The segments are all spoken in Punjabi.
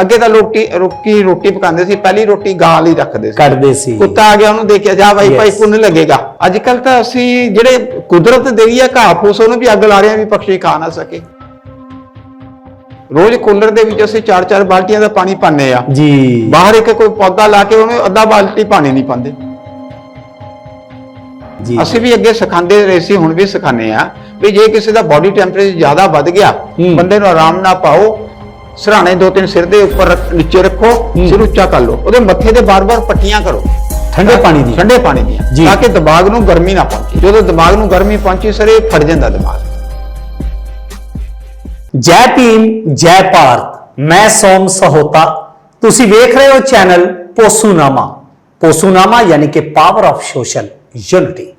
ਅੱਗੇ ਤਾਂ ਰੋਟੀ ਰੋਕੀ ਰੋਟੀ ਪਕਾਉਂਦੇ ਸੀ ਪਹਿਲੀ ਰੋਟੀ ਗਾਂ ਲਈ ਰੱਖਦੇ ਸੀ। ਕੱਢਦੇ ਸੀ। ਕੁੱਤਾ ਆ ਗਿਆ ਉਹਨੂੰ ਦੇਖਿਆ ਜਾ ਬਾਈ ਭਾਈ Yes. ਪੁੰਨ ਲੱਗੇਗਾ। ਅੱਜ ਕੱਲ ਤਾਂ ਅਸੀਂ ਜਿਹੜੇ ਕੁਦਰਤ ਦੇਈ ਆ ਘਾਹ ਫੂਸ ਉਹਨੂੰ ਵੀ ਅੱਗ ਲਾ ਰਹੇ ਆ ਵੀ ਪੰਛੀ ਖਾ ਨਾ ਸਕੇ। ਰੋਜ਼ ਕੂਲਰ ਦੇ ਵਿੱਚ ਅਸੀਂ ਚਾਰ ਚਾਰ ਬਾਲਟੀਆਂ ਦਾ ਪਾਣੀ ਪਾਉਂਦੇ ਆ। ਜੀ। ਬਾਹਰ ਇੱਕ ਕੋਈ ਪੌਦਾ ਲਾ ਕੇ ਉਹਨੂੰ ਅੱਧਾ ਬਾਲਟੀ ਪਾਣੀ ਨਹੀਂ ਪਾਉਂਦੇ। ਜੀ। ਅਸੀਂ ਵੀ ਅੱਗੇ ਸਿਖਾਉਂਦੇ ਰਹੇ ਸੀ ਹੁਣ ਵੀ ਸਿਖਾਉਂਦੇ ਆ ਵੀ ਜੇ ਕਿਸੇ ਦਾ ਬਾਡੀ ਟੈਂਪਰੇਚਰ ਜ਼ਿਆਦਾ ਵੱਧ ਗਿਆ ਹੂੰ। ਬੰਦੇ ਨੂੰ ਆਰਾਮ ਨਾਲ ਪਾਓ ਸਰਾਣੇ ਦੋ ਤਿੰਨ ਸਿਰ ਦੇ ਉੱਪਰ ਰੱਖ- ਨੀਚੇ ਰੱਖੋ ਸਿਰ ਉੱਚਾ ਕਰ ਲਓ। ਉਹਦੇ ਮੱਥੇ ਤੇ ਬਾਰ-ਬਾਰ ਪੱਟੀਆਂ ਕਰੋ। ਠੰਡੇ ਪਾਣੀ ਦੀ। ਠੰਡੇ ਪਾਣੀ ਦੀਆਂ ਜੀ। ਤਾਂ ਕਿ ਦਿਮਾਗ ਨੂੰ ਗਰਮੀ ਨਾ ਪਹੁੰਚੇ। ਜਦੋਂ ਦਿਮਾਗ ਨੂੰ ਗਰਮੀ ਪਹੁੰਚੀ ਸਰ ਇਹ ਫਟ ਜਾਂਦਾ ਦਿਮਾਗ। ਜੈ ਭੀਮ ਜੈ ਭਾਰਤ। ਮੈਂ ਸੋਮ ਸਹੋਤਾ। ਤੁਸੀਂ ਵੇਖ ਰਹੇ ਹੋ ਚੈਨਲ ਪੋਸੂਨਾਮਾ। ਪੋਸੂਨਾਮਾ ਯਾਨੀ ਕਿ ਪਾਵਰ ਆਫ ਸੋਸ਼ਲ ਯੂਨਿਟੀ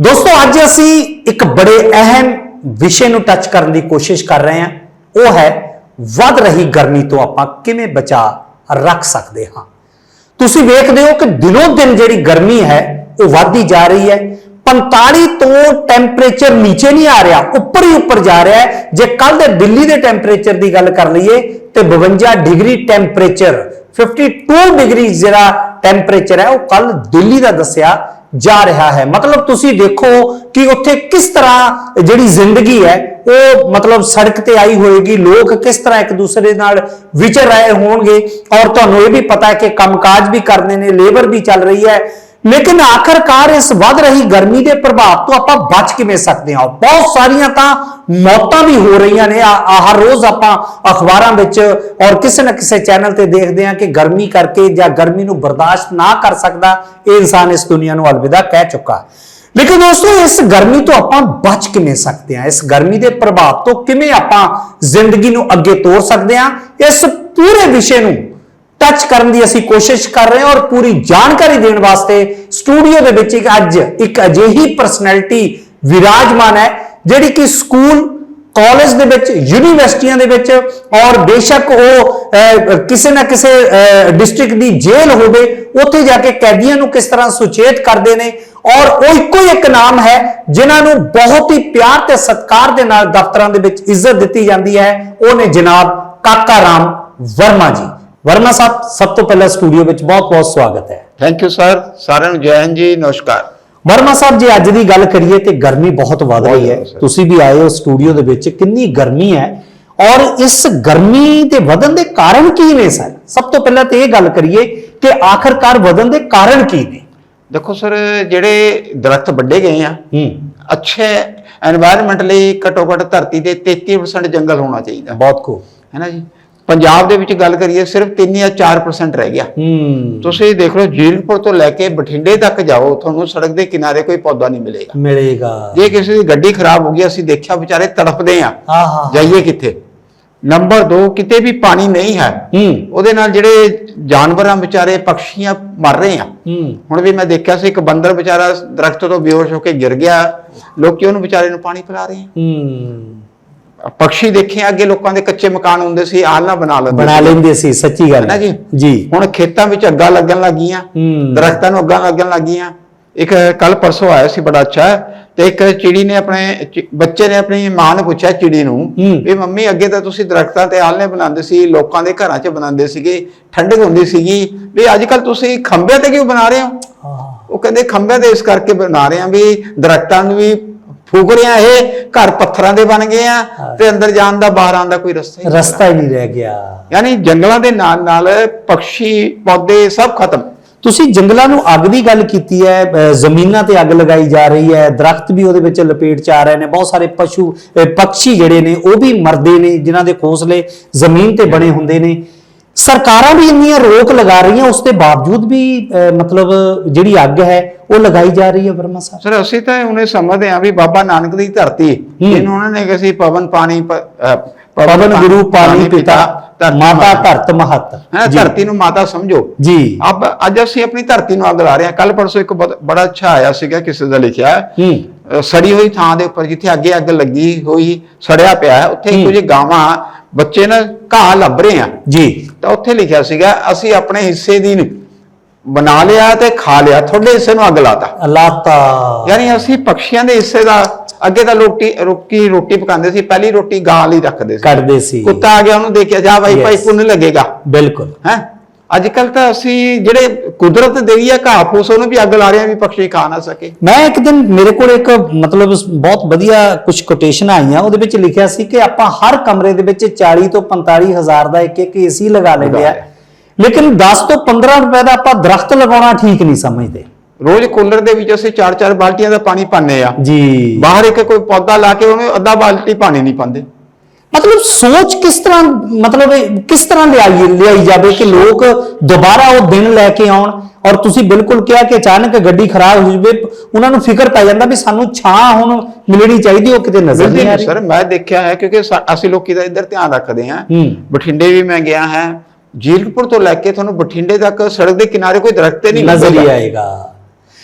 ਦੋਸਤੋ ਅੱਜ ਅਸੀਂ ਇੱਕ ਬੜੇ ਅਹਿਮ ਵਿਸ਼ੇ ਨੂੰ ਟੱਚ ਕਰਨ ਦੀ ਕੋਸ਼ਿਸ਼ ਕਰ ਰਹੇ ਹਾਂ। ਉਹ ਹੈ ਵੱਧ ਰਹੀ ਗਰਮੀ ਤੋਂ ਆਪਾਂ ਕਿਵੇਂ ਬਚਾ ਰੱਖ ਸਕਦੇ ਹਾਂ? ਤੁਸੀਂ ਵੇਖਦੇ ਹੋ ਕਿ ਦਿਨੋਂ ਦਿਨ ਜਿਹੜੀ ਗਰਮੀ ਹੈ, ਉਹ ਵੱਧਦੀ ਜਾ ਰਹੀ ਹੈ। 45 ਤੋਂ ਟੈਂਪਰੇਚਰ ਨੀਚੇ ਨਹੀਂ ਆ ਰਿਹਾ, ਉੱਪਰ ਹੀ ਉੱਪਰ ਜਾ ਰਿਹਾ ਹੈ। ਜੇ ਕੱਲ ਦੇ ਦਿੱਲੀ ਦੇ ਟੈਂਪਰੇਚਰ ਦੀ ਗੱਲ ਕਰ ਲਈਏ, ਤੇ 52 ਡਿਗਰੀ ਟੈਂਪਰੇਚਰ 52 ਡਿਗਰੀ ਜਿਹੜਾ ਟੈਂਪਰੇਚਰ ਹੈ, ਉਹ ਕੱਲ ਦਿੱਲੀ ਦਾ ਦੱਸਿਆ ਜਾ ਰਿਹਾ ਹੈ। ਮਤਲਬ ਤੁਸੀਂ ਦੇਖੋ ਕਿ ਉੱਥੇ ਕਿਸ ਤਰ੍ਹਾਂ ਜਿਹੜੀ ਜ਼ਿੰਦਗੀ ਹੈ ਉਹ ਮਤਲਬ ਸੜਕ ਤੇ ਆਈ ਹੋਏਗੀ, ਲੋਕ ਕਿਸ ਤਰ੍ਹਾਂ ਇੱਕ ਦੂਸਰੇ ਨਾਲ ਵਿਚਰ ਰਹੇ ਹੋਣਗੇ? ਔਰ ਤੁਹਾਨੂੰ ਇਹ ਵੀ ਪਤਾ ਹੈ ਕਿ ਕੰਮਕਾਜ ਵੀ ਕਰਨੇ ਨੇ ਲੇਬਰ ਵੀ ਚੱਲ ਰਹੀ ਹੈ। ਲੇਕਿਨ ਆਖਰਕਾਰ ਇਸ ਵੱਧ ਰਹੀ ਗਰਮੀ ਦੇ ਪ੍ਰਭਾਵ ਤੋਂ ਆਪਾਂ ਬਚ ਕਿਵੇਂ ਸਕਦੇ ਹਾਂ? ਬਹੁਤ ਸਾਰੀਆਂ ਤਾਂ ਮੌਤਾਂ ਵੀ ਹੋ ਰਹੀਆਂ ਨੇ। ਆ- ਹਰ ਰੋਜ਼ ਆਪਾਂ ਅਖਬਾਰਾਂ ਵਿੱਚ ਔਰ ਕਿਸੇ ਨਾ ਕਿਸੇ ਚੈਨਲ ਤੇ ਦੇਖਦੇ ਹਾਂ ਕਿ ਗਰਮੀ ਕਰਕੇ ਜਾਂ ਗਰਮੀ ਨੂੰ ਬਰਦਾਸ਼ਤ ਨਾ ਕਰ ਸਕਦਾ, ਇਹ ਇਨਸਾਨ ਇਸ ਦੁਨੀਆ ਨੂੰ ਅਲਵਿਦਾ ਕਹਿ ਚੁੱਕਾ ਲੇਕਿਨ ਦੋਸਤੋ, ਇਸ ਗਰਮੀ ਤੋਂ ਆਪਾਂ ਬਚ ਕਿਵੇਂ ਸਕਦੇ ਹਾਂ? ਇਸ ਗਰਮੀ ਦੇ ਪ੍ਰਭਾਵ ਤੋਂ ਕਿਵੇਂ ਆਪਾਂ ਜ਼ਿੰਦਗੀ ਨੂੰ ਅੱਗੇ ਤੋਰ ਸਕਦੇ ਹਾਂ? ਇਸ ਪੂਰੇ ਵਿਸ਼ੇ ਨੂੰ ਟੱਚ ਕਰਨ ਦੀ ਅਸੀਂ ਕੋਸ਼ਿਸ਼ ਕਰ ਰਹੇ ਹਾਂ ਔਰ ਪੂਰੀ ਜਾਣਕਾਰੀ ਦੇਣ ਵਾਸਤੇ ਸਟੂਡੀਓ ਦੇ ਵਿੱਚ ਇੱਕ ਅੱਜ ਇੱਕ ਅਜਿਹੀ ਪਰਸਨੈਲਿਟੀ ਵਿਰਾਜਮਾਨ ਹੈ, ਜਿਹੜੀ ਕਿ ਸਕੂਲ ਕਾਲਜ ਦੇ ਵਿੱਚ ਯੂਨੀਵਰਸਿਟੀਆਂ ਦੇ ਵਿੱਚ ਔਰ ਬੇਸ਼ੱਕ ਉਹ ਕਿਸੇ ਨਾ ਕਿਸੇ ਡਿਸਟ੍ਰਿਕਟ ਦੀ ਜੇਲ੍ਹ ਹੋਵੇ, ਉੱਥੇ ਜਾ ਕੇ ਕੈਦੀਆਂ ਨੂੰ ਕਿਸ ਤਰ੍ਹਾਂ ਸੁਚੇਤ ਕਰਦੇ ਨੇ ਔਰ ਉਹ ਇੱਕੋ ਹੀ ਇੱਕ ਨਾਮ ਹੈ ਜਿਨ੍ਹਾਂ ਨੂੰ ਬਹੁਤ ਹੀ ਪਿਆਰ ਤੇ ਸਤਿਕਾਰ ਦੇ ਨਾਲ ਦਫ਼ਤਰਾਂ ਦੇ ਵਿੱਚ ਇੱਜ਼ਤ ਦਿੱਤੀ ਜਾਂਦੀ ਹੈ ਉਹ ਨੇ ਜਨਾਬ ਕਾਕਾ ਰਾਮ ਵਰਮਾ ਜੀ। ਵਰਮਾ ਸਾਹਿਬ ਸਭ ਤੋਂ ਪਹਿਲਾਂ ਸਟੂਡੀਓ ਵਿੱਚ ਬਹੁਤ-ਬਹੁਤ ਸਵਾਗਤ ਹੈ। ਥੈਂਕ ਯੂ ਸਰ ਸਾਰਿਆਂ ਨੂੰ ਜੈ ਹਿੰਦ ਜੀ ਨਮਸਕਾਰ। ਵਰਮਾ ਸਾਹਿਬ ਜੇ ਅੱਜ ਦੀ ਗੱਲ ਕਰੀਏ ਤੇ ਗਰਮੀ ਬਹੁਤ ਵੱਧ ਰਹੀ ਹੈ। ਤੁਸੀਂ ਵੀ ਆਏ ਹੋ ਸਟੂਡੀਓ ਦੇ ਵਿੱਚ ਕਿੰਨੀ ਗਰਮੀ ਹੈ। ਔਰ ਇਸ ਗਰਮੀ ਦੇ ਵਧਣ ਦੇ ਕਾਰਨ ਕੀ ਨੇ ਸਰ ਸਭ ਤੋਂ ਪਹਿਲਾਂ ਤੇ ਇਹ ਗੱਲ ਕਰੀਏ ਕਿ ਆਖਰਕਾਰ ਵਧਣ ਦੇ ਕਾਰਨ ਕੀ ਨੇ। ਦੇਖੋ ਸਰ ਜਿਹੜੇ ਦਰਖਤ ਵੱਡੇ ਗਏ ਆ ਹੂੰ। ਅੱਛੇ এনवायरमेंट ਲਈ ਘੱਟੋ ਘੱਟ ਧਰਤੀ ਤੇ 33% ਜੰਗਲ ਹੋਣਾ ਚਾਹੀਦਾ। ਬਹੁਤ ਖੂਬ ਹੈ ਨਾ ਜੀ? ਪੰਜਾਬ ਦੇ ਵਿੱਚ ਗੱਲ ਕਰੀਏ ਸਿਰਫ 3 ਜਾਂ 4% ਰਹਿ ਗਿਆ। ਹੂੰ। ਤੁਸੀਂ ਦੇਖ ਲਓ ਜੀਰਕਪੁਰ ਤੋਂ ਲੈ ਕੇ ਬਠਿੰਡੇ ਤੱਕ ਜਾਓ ਤੁਹਾਨੂੰ ਸੜਕ ਦੇ ਕਿਨਾਰੇ ਕੋਈ ਪੌਦਾ ਨਹੀਂ ਮਿਲੇਗਾ। ਮਿਲੇਗਾ। ਜੇ ਕਿਸੇ ਦੀ ਗੱਡੀ ਖਰਾਬ ਹੋ ਗਈ ਅਸੀਂ ਦੇਖਿਆ ਵਿਚਾਰੇ ਤੜਫਦੇ ਆ। ਹਾਂ ਹਾਂ ਜਾਈਏ ਕਿੱਥੇ? ਨੰਬਰ 2 ਕਿਤੇ ਵੀ ਪਾਣੀ ਨਹੀਂ ਹੈ ਹੂੰ। ਉਹਦੇ ਨਾਲ ਜਿਹੜੇ ਜਾਨਵਰਾਂ ਵਿਚਾਰੇ ਪੰਛੀਆਂ ਮਰ ਰਹੇ ਆ। ਹੂੰ। ਹੁਣ ਵੀ ਮੈਂ ਦੇਖਿਆ ਸੀ ਇੱਕ ਬੰਦਰ ਵਿਚਾਰਾ ਦਰਖਤ ਤੋਂ ਬੇਹੋਸ਼ ਹੋ ਕੇ ਗਿਰ ਗਿਆ। ਲੋਕੀ ਉਹਨੂੰ ਵਿਚਾਰੇ ਨੂੰ ਪਾਣੀ ਪਿਲਾ ਰਹੇ ਹੂੰ। ਆ ਪੰਛੀ ਦੇਖੇ ਅੱਗੇ ਲੋਕਾਂ ਦੇ ਕੱਚੇ ਮਕਾਨ ਹੁੰਦੇ ਸੀ ਆਲਣਾ ਬਣਾ ਲੈਂਦੇ ਬਣਾ। ਲੈਂਦੇ ਸੀ ਸੱਚੀ ਗੱਲ ਹੈ ਨਾ ਜੀ? ਜੀ। ਹੁਣ ਖੇਤਾਂ ਵਿੱਚ ਅੱਗਾਂ ਲੱਗਣ ਲੱਗੀਆਂ। ਹੂੰ। ਦਰਖਤਾਂ ਨੂੰ ਅੱਗਾਂ ਲੱਗਣ ਲੱਗੀਆਂ। ਇੱਕ ਕੱਲ ਪਰਸੋਂ ਆਇਆ ਸੀ ਬੜਾ ਅੱਛਾ ਤੇ ਇੱਕ ਚਿੜੀ ਨੇ ਆਪਣੇ ਚਿ- ਬੱਚੇ ਨੇ ਆਪਣੀ ਮਾਂ ਨੂੰ ਪੁੱਛਿਆ ਚਿੜੀ ਨੂੰ ਹੂੰ। ਵੀ ਮੰਮੀ ਅੱਗੇ ਤਾਂ ਤੁਸੀਂ ਦਰਖਤਾਂ ਤੇ ਆਲਣੇ ਬਣਾਉਂਦੇ ਸੀ ਲੋਕਾਂ ਦੇ ਘਰਾਂ 'ਚ ਬਣਾਉਂਦੇ ਸੀਗੇ ਠੰਡਕ ਹੁੰਦੀ ਸੀਗੀ ਵੀ ਅੱਜ ਕੱਲ ਤੁਸੀਂ ਖੰਭਿਆਂ ਤੇ ਕਿਉਂ ਬਣਾ ਰਹੇ ਹੋ? ਹਾਂ ਉਹ ਕਹਿੰਦੇ ਖੰਭਿਆਂ ਤੇ ਇਸ ਕਰਕੇ ਬਣਾ ਰਹੇ ਆ ਵੀ ਦਰਖਤਾਂ ਨੂੰ ਵੀ ਫੂਕ ਰਿਆ ਇਹ ਘਰ ਪੱਥਰਾਂ ਦੇ ਬਣ ਗਏ ਆ ਤੇ ਅੰਦਰ ਜਾਣ ਦਾ ਬਾਹਰ ਆਉਣ ਦਾ ਕੋਈ ਰਸਤਾ ਹੀ ਨਹੀਂ ਰਸਤਾ ਹੀ ਨਹੀਂ ਰਹਿ ਗਿਆ। ਯਾਨੀ ਜੰਗਲਾਂ ਦੇ ਨਾਲ ਨਾਲ ਪੰਛੀ ਪੌਦੇ ਸਭ ਖਤਮ। ਤੁਸੀਂ ਜੰਗਲਾਂ ਨੂੰ ਅੱਗ ਦੀ ਗੱਲ ਕੀਤੀ ਹੈ, ਅਹ, ਜ਼ਮੀਨਾਂ ਤੇ ਅੱਗ ਲਗਾਈ ਜਾ ਰਹੀ ਹੈ, ਦਰਖਤ ਵੀ ਉਹਦੇ ਵਿੱਚ ਲਪੇਟ ਚ ਆ ਰਹੇ ਨੇ, ਬਹੁਤ ਸਾਰੇ ਪਸ਼ੂ, ਅਹ, ਪੰਛੀ ਜਿਹੜੇ ਨੇ, ਉਹ ਵੀ ਮਰਦੇ ਨੇ, ਜਿਨ੍ਹਾਂ ਦੇ ਖੋਸਲੇ ਜ਼ਮੀਨ ਤੇ ਬਣੇ ਹੁੰਦੇ ਨੇ। ਸਰਕਾਰਾਂ ਵੀ ਇੰਨੀਆਂ ਰੋਕ ਲਗਾ ਰਹੀਆਂ ਉਸ ਦੇ ਬਾਵਜੂਦ ਵੀ ਮਤਲਬ ਜਿਹੜੀ ਅੱਗ ਹੈ ਉਹ ਲਗਾਈ ਜਾ ਰਹੀ ਹੈ ਵਰਮਾ ਸਾਹਿਬ। ਸਰ ਅਸੀਂ ਤਾਂ ਉਹਨੇ ਸਮਝਦੇ ਆ ਵੀ ਬਾਬਾ ਨਾਨਕ ਦੀ ਧਰਤੀ। ਜਿਹਨੂੰ ਉਹਨਾਂ ਨੇ ਕਿਹਾ ਸੀ ਪਵਨ ਪਾਣੀ ਪਵਨ ਗੁਰੂ ਪਾਣੀ ਪਿਤਾ ਮਾਤਾ। ਧਰਤ ਮਹਤ। ਹੈ। ਧਰਤੀ ਨੂੰ ਮਾਤਾ ਸਮਝੋ। ਜੀ। ਅਬ ਅੱਜ ਅਸੀਂ ਆਪਣੀ ਧਰਤੀ ਨੂੰ ਅੱਗ ਲਾ ਰਹੇ ਹਾਂ। ਕੱਲ ਪਰਸੋਂ ਇੱਕ ਬੜਾ ਅੱਛਾ ਆਇਆ ਸੀਗਾ ਕਿਸੇ ਦਾ ਲਿਖਿਆ। ਸੜੀ ਹੋਈ ਥਾਂ ਦੇ ਉੱਪਰ ਜਿੱਥੇ ਅੱਗੇ ਅੱਗ ਲੱਗੀ ਹੋਈ ਸੜਿਆ ਪਿਆ ਉੱਥੇ। ਕੁਝ ਗਾਵਾਂ ਬੱਚੇ ਨਾ ਘਾਹ ਲੱਭ ਰਹੇ ਆ। ਜੀ। ਤਾਂ ਉੱਥੇ ਲਿਖਿਆ ਸੀਗਾ ਅਸੀਂ ਆਪਣੇ ਹਿੱਸੇ ਦੀ ਬਣਾ ਲਿਆ ਤੇ ਖਾ ਲਿਆ ਤੁਹਾਡੇ ਹਿੱਸੇ ਨੂੰ ਅੱਗ ਲਾਤਾ। ਲਾਤਾ। ਯਾਨੀ ਅਸੀਂ ਪੰਛੀਆਂ ਦੇ ਹਿੱਸੇ ਦਾ ਅੱਗੇ ਤਾਂ ਰੋਟੀ ਰੋਕੀ ਰੋਟੀ ਪਕਾਉਂਦੇ ਸੀ ਪਹਿਲੀ ਰੋਟੀ ਗਾਂ ਲਈ ਰੱਖਦੇ ਸੀ। ਕੱਢਦੇ ਸੀ। ਕੁੱਤਾ ਆ ਗਿਆ ਉਹਨੂੰ ਦੇਖਿਆ ਜਾ ਭਾਈ ਭਾਈ. ਪੁੰਨ ਲੱਗੇਗਾ। ਬਿਲਕੁਲ। ਹੈ? ਅੱਜ ਕੱਲ ਤਾਂ ਅਸੀਂ ਜਿਹੜੇ ਕੁਦਰਤ ਦੇਈ ਆ ਘਾਹ ਫੂਸ ਉਹਨੂੰ ਵੀ ਅੱਗ ਲਾ ਰਹੇ ਆ ਵੀ ਪੰਛੀ ਖਾ ਨਾ ਸਕੇ। ਮੈਂ ਇੱਕ ਦਿਨ ਮੇਰੇ ਕੋਲ ਇੱਕ ਮਤਲਬ ਬਹੁਤ ਵਧੀਆ ਕੁਝ ਕੋਟੇਸ਼ਨ ਆਈਆਂ ਉਹਦੇ ਵਿੱਚ ਲਿਖਿਆ ਸੀ ਕਿ ਆਪਾਂ ਹਰ ਕਮਰੇ ਦੇ ਵਿੱਚ 40 ਤੋਂ 45 ਹਜ਼ਾਰ ਦਾ ਇੱਕ ਇੱਕ ਏਸੀ ਲਗਾ ਲੈਂਦੇ ਆ। ਲੇਕਿਨ 10 ਤੋਂ 15 ਰੁਪਏ ਦਾ ਆਪਾਂ ਦਰਖਤ ਲਗਾਉਣਾ ਠੀਕ ਨਹੀਂ ਸਮਝਦੇ। ਰੋਜ਼ ਕੂਲਰ ਦੇ ਵਿੱਚ ਅਸੀਂ ਚਾਰ ਚਾਰ ਬਾਲਟੀਆਂ ਦਾ ਪਾਣੀ ਪਾਉਂਦੇ ਆ। ਜੀ। ਬਾਹਰ ਇੱਕ ਕੋਈ ਪੌਦਾ ਲਾ ਕੇ ਉਹਨੂੰ ਅੱਧਾ ਬਾਲਟੀ ਪਾਣੀ ਨਹੀਂ ਪਾਉਂਦੇ। ਮਤਲਬ ਸੋਚ ਕਿਸ ਤਰ੍ਹਾਂ ਮਤਲਬ ਕਿਸ ਤਰ੍ਹਾਂ ਲਿਆਈ ਲਿਆਈ ਜਾਵੇ ਕਿ ਲੋਕ ਦੁਬਾਰਾ ਉਹ ਦਿਨ ਲੈ ਕੇ ਆਉਣ ਔਰ ਤੁਸੀਂ ਬਿਲਕੁਲ ਕਿਹਾ ਕਿ ਅਚਾਨਕ ਗੱਡੀ ਖਰਾਬ ਹੋ ਜਵੇ ਉਹਨਾਂ ਨੂੰ ਫਿਕਰ ਪੈ ਜਾਂਦਾ ਵੀ ਸਾਨੂੰ ਛਾਂ ਹੁਣ ਮਿਲਣੀ ਚਾਹੀਦੀ ਉਹ ਕਿਤੇ ਨਜ਼ਰ ਨਹੀਂ ਆ ਰਹੀ ਸਰ ਮੈਂ ਦੇਖਿਆ ਹੈ ਕਿਉਂਕਿ ਅਸੀਂ ਲੋਕੀ ਦਾ ਇੱਧਰ ਧਿਆਨ ਰੱਖਦੇ ਹਾਂ। ਬਠਿੰਡੇ ਵੀ ਮੈਂ ਗਿਆ ਹਾਂ ਜੀਰਕਪੁਰ ਤੋਂ ਲੈ ਕੇ ਤੁਹਾਨੂੰ ਬਠਿੰਡੇ ਤੱਕ ਸੜਕ ਦੇ ਕਿਨਾਰੇ ਕੋਈ ਦਰਖਤ ਨਹੀਂ ਨਜ਼ਰ। ਆਏਗਾ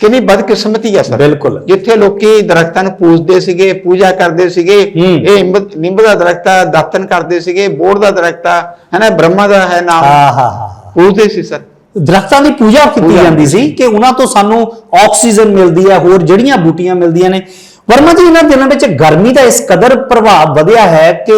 ਕਿੰਨੀ ਬਦਕਿਸਮਤੀ ਹੈ ਸਰ। ਬਿਲਕੁਲ। ਜਿੱਥੇ ਲੋਕੀ ਦਰਖਤਾਂ ਨੂੰ ਪੂਜਦੇ ਸੀਗੇ ਪੂਜਾ ਕਰਦੇ ਸੀਗੇ। ਇਹ ਨਿੰਬ ਦਾ ਦਰਖਤ ਆ ਦਾਤਨ ਕਰਦੇ ਸੀਗੇ ਬੋੜ ਦਾ ਦਰਖਤ ਆ ਹੈ ਨਾ ਬ੍ਰਹਮਾ ਦਾ ਹੈ ਨਾਮ। ਹਾਂ ਹਾਂ ਹਾਂ ਪੂਜਦੇ ਸੀ ਸਰ। ਦਰਖਤਾਂ ਦੀ ਪੂਜਾ ਕੀਤੀ ਜਾਂਦੀ ਸੀ ਕਿ ਉਹਨਾਂ ਤੋਂ ਸਾਨੂੰ ਆਕਸੀਜਨ ਮਿਲਦੀ ਹੈ ਹੋਰ ਜੜੀਆਂ ਬੂਟੀਆਂ ਮਿਲਦੀਆਂ ਨੇ। ਵਰਮਾ ਜੀ ਇਹਨਾਂ ਦਿਨਾਂ ਵਿੱਚ ਗਰਮੀ ਦਾ ਇਸ ਕਦਰ ਪ੍ਰਭਾਵ ਵਧਿਆ ਹੈ ਕਿ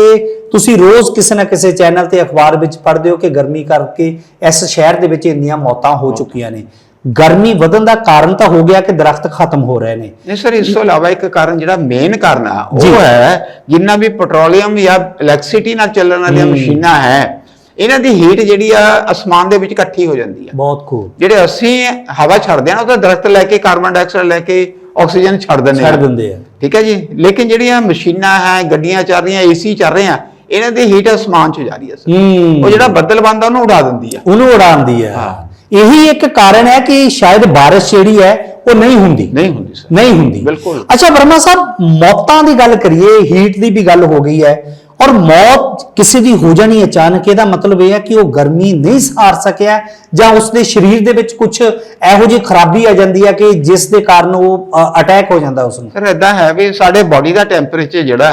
ਤੁਸੀਂ ਰੋਜ਼ ਕਿਸੇ ਨਾ ਕਿਸੇ ਚੈਨਲ ਤੇ ਅਖਬਾਰ ਵਿੱਚ ਪੜ੍ਹਦੇ ਹੋ ਕਿ ਗਰਮੀ ਕਰਕੇ ਇਸ ਸ਼ਹਿਰ ਦੇ ਵਿੱਚ ਇੰਨੀਆਂ ਮੌਤਾਂ ਹੋ। ਚੁੱਕੀਆਂ ਨੇ। ਗਰਮੀ ਵਧਣ ਦਾ ਕਾਰਨ ਤਾਂ ਹੋ ਗਿਆ ਕਿ ਦਰਖਤ ਖਤਮ ਹੋ ਰਹੇ ਨੇ। ਨਹੀਂ ਸਰ ਇਸ ਤੋਂ ਇਲਾਵਾ ਇੱਕ ਕਾਰਨ ਜਿਹੜਾ ਮੇਨ ਕਾਰਨ ਆ। ਉਹ ਹੈ ਜਿੰਨਾ ਵੀ ਪੈਟਰੋਲੀਅਮ ਜਾਂ ਇਲੈਕਟ੍ਰਿਸਿਟੀ ਨਾਲ ਚੱਲਣ ਵਾਲੀਆਂ। ਮਸ਼ੀਨਾਂ ਹੈ ਇਹਨਾਂ ਦੀ ਹੀਟ ਜਿਹੜੀ ਆ ਅਸਮਾਨ ਦੇ ਵਿੱਚ ਇਕੱਠੀ ਹੋ ਜਾਂਦੀ ਆ। ਬਹੁਤ ਖੂਬ ਜਿਹੜੇ ਅਸੀਂ ਹਵਾ ਛੱਡਦੇ ਆ ਨਾ ਉਹ ਤਾਂ ਦਰਖਤ ਲੈ ਕੇ ਕਾਰਬਨ ਡਾਈਆਕਸਾਈਡ ਲੈ ਕੇ ਆਕਸੀਜਨ ਛੱਡ ਦਿੰਦੇ ਆ। ਛੱਡ ਦਿੰਦੇ ਆ। ਠੀਕ ਹੈ ਜੀ? ਲੇਕਿਨ ਜਿਹੜੀਆਂ ਮਸ਼ੀਨਾਂ ਹੈ ਗੱਡੀਆਂ ਚੱਲ ਰਹੀਆਂ ਏਸੀ ਚੱਲ ਰਹੇ ਆ ਇਹਨਾਂ ਦੀ ਹੀਟ ਅਸਮਾਨ 'ਚ ਜਾ ਰਹੀ ਹੂੰ। ਉਹ ਜਿਹੜਾ ਬੱਦਲ ਬੰਦਾ ਉਹਨੂੰ ਉਡਾ ਦਿੰਦੀ ਆ। ਉਹਨੂੰ ਉਡਾਉਂਦੀ ਹਾਂ। ਇਹੀ ਇੱਕ ਕਾਰਨ ਹੈ ਕਿ ਸ਼ਾਇਦ ਬਾਰਿਸ਼ ਜਿਹੜੀ ਹੈ ਉਹ ਨਹੀਂ ਹੁੰਦੀ। ਨਹੀਂ ਹੁੰਦੀ ਸਰ ਨਹੀਂ ਹੁੰਦੀ। ਬਿਲਕੁਲ। ਅੱਛਾ ਵਰਮਾ ਸਾਹਿਬ ਮੌਤਾਂ ਦੀ ਗੱਲ ਕਰੀਏ ਹੀਟ ਦੀ ਵੀ ਗੱਲ ਹੋ ਗਈ ਹੈ ਔਰ ਮੌਤ ਕਿਸੇ ਦੀ ਹੋ ਜਾਣੀ ਅਚਾਨਕ। ਇਹਦਾ ਮਤਲਬ ਇਹ ਹੈ ਕਿ ਉਹ ਗਰਮੀ ਨਹੀਂ ਸਹਾਰ ਸਕਿਆ ਜਾਂ ਉਸਦੇ ਸਰੀਰ ਦੇ ਵਿੱਚ ਕੁਝ ਇਹੋ ਜਿਹੀ ਖਰਾਬੀ ਆ ਜਾਂਦੀ ਹੈ ਕਿ ਜਿਸ ਦੇ ਕਾਰਨ ਉਹ ਅਟੈਕ ਹੋ ਜਾਂਦਾ ਉਸ ਨੂੰ। ਸਰ ਇਦਾਂ ਹੈ ਵੀ ਸਾਡੇ ਬਾਡੀ ਦਾ ਟੈਂਪਰੇਚਰ ਜਿਹੜਾ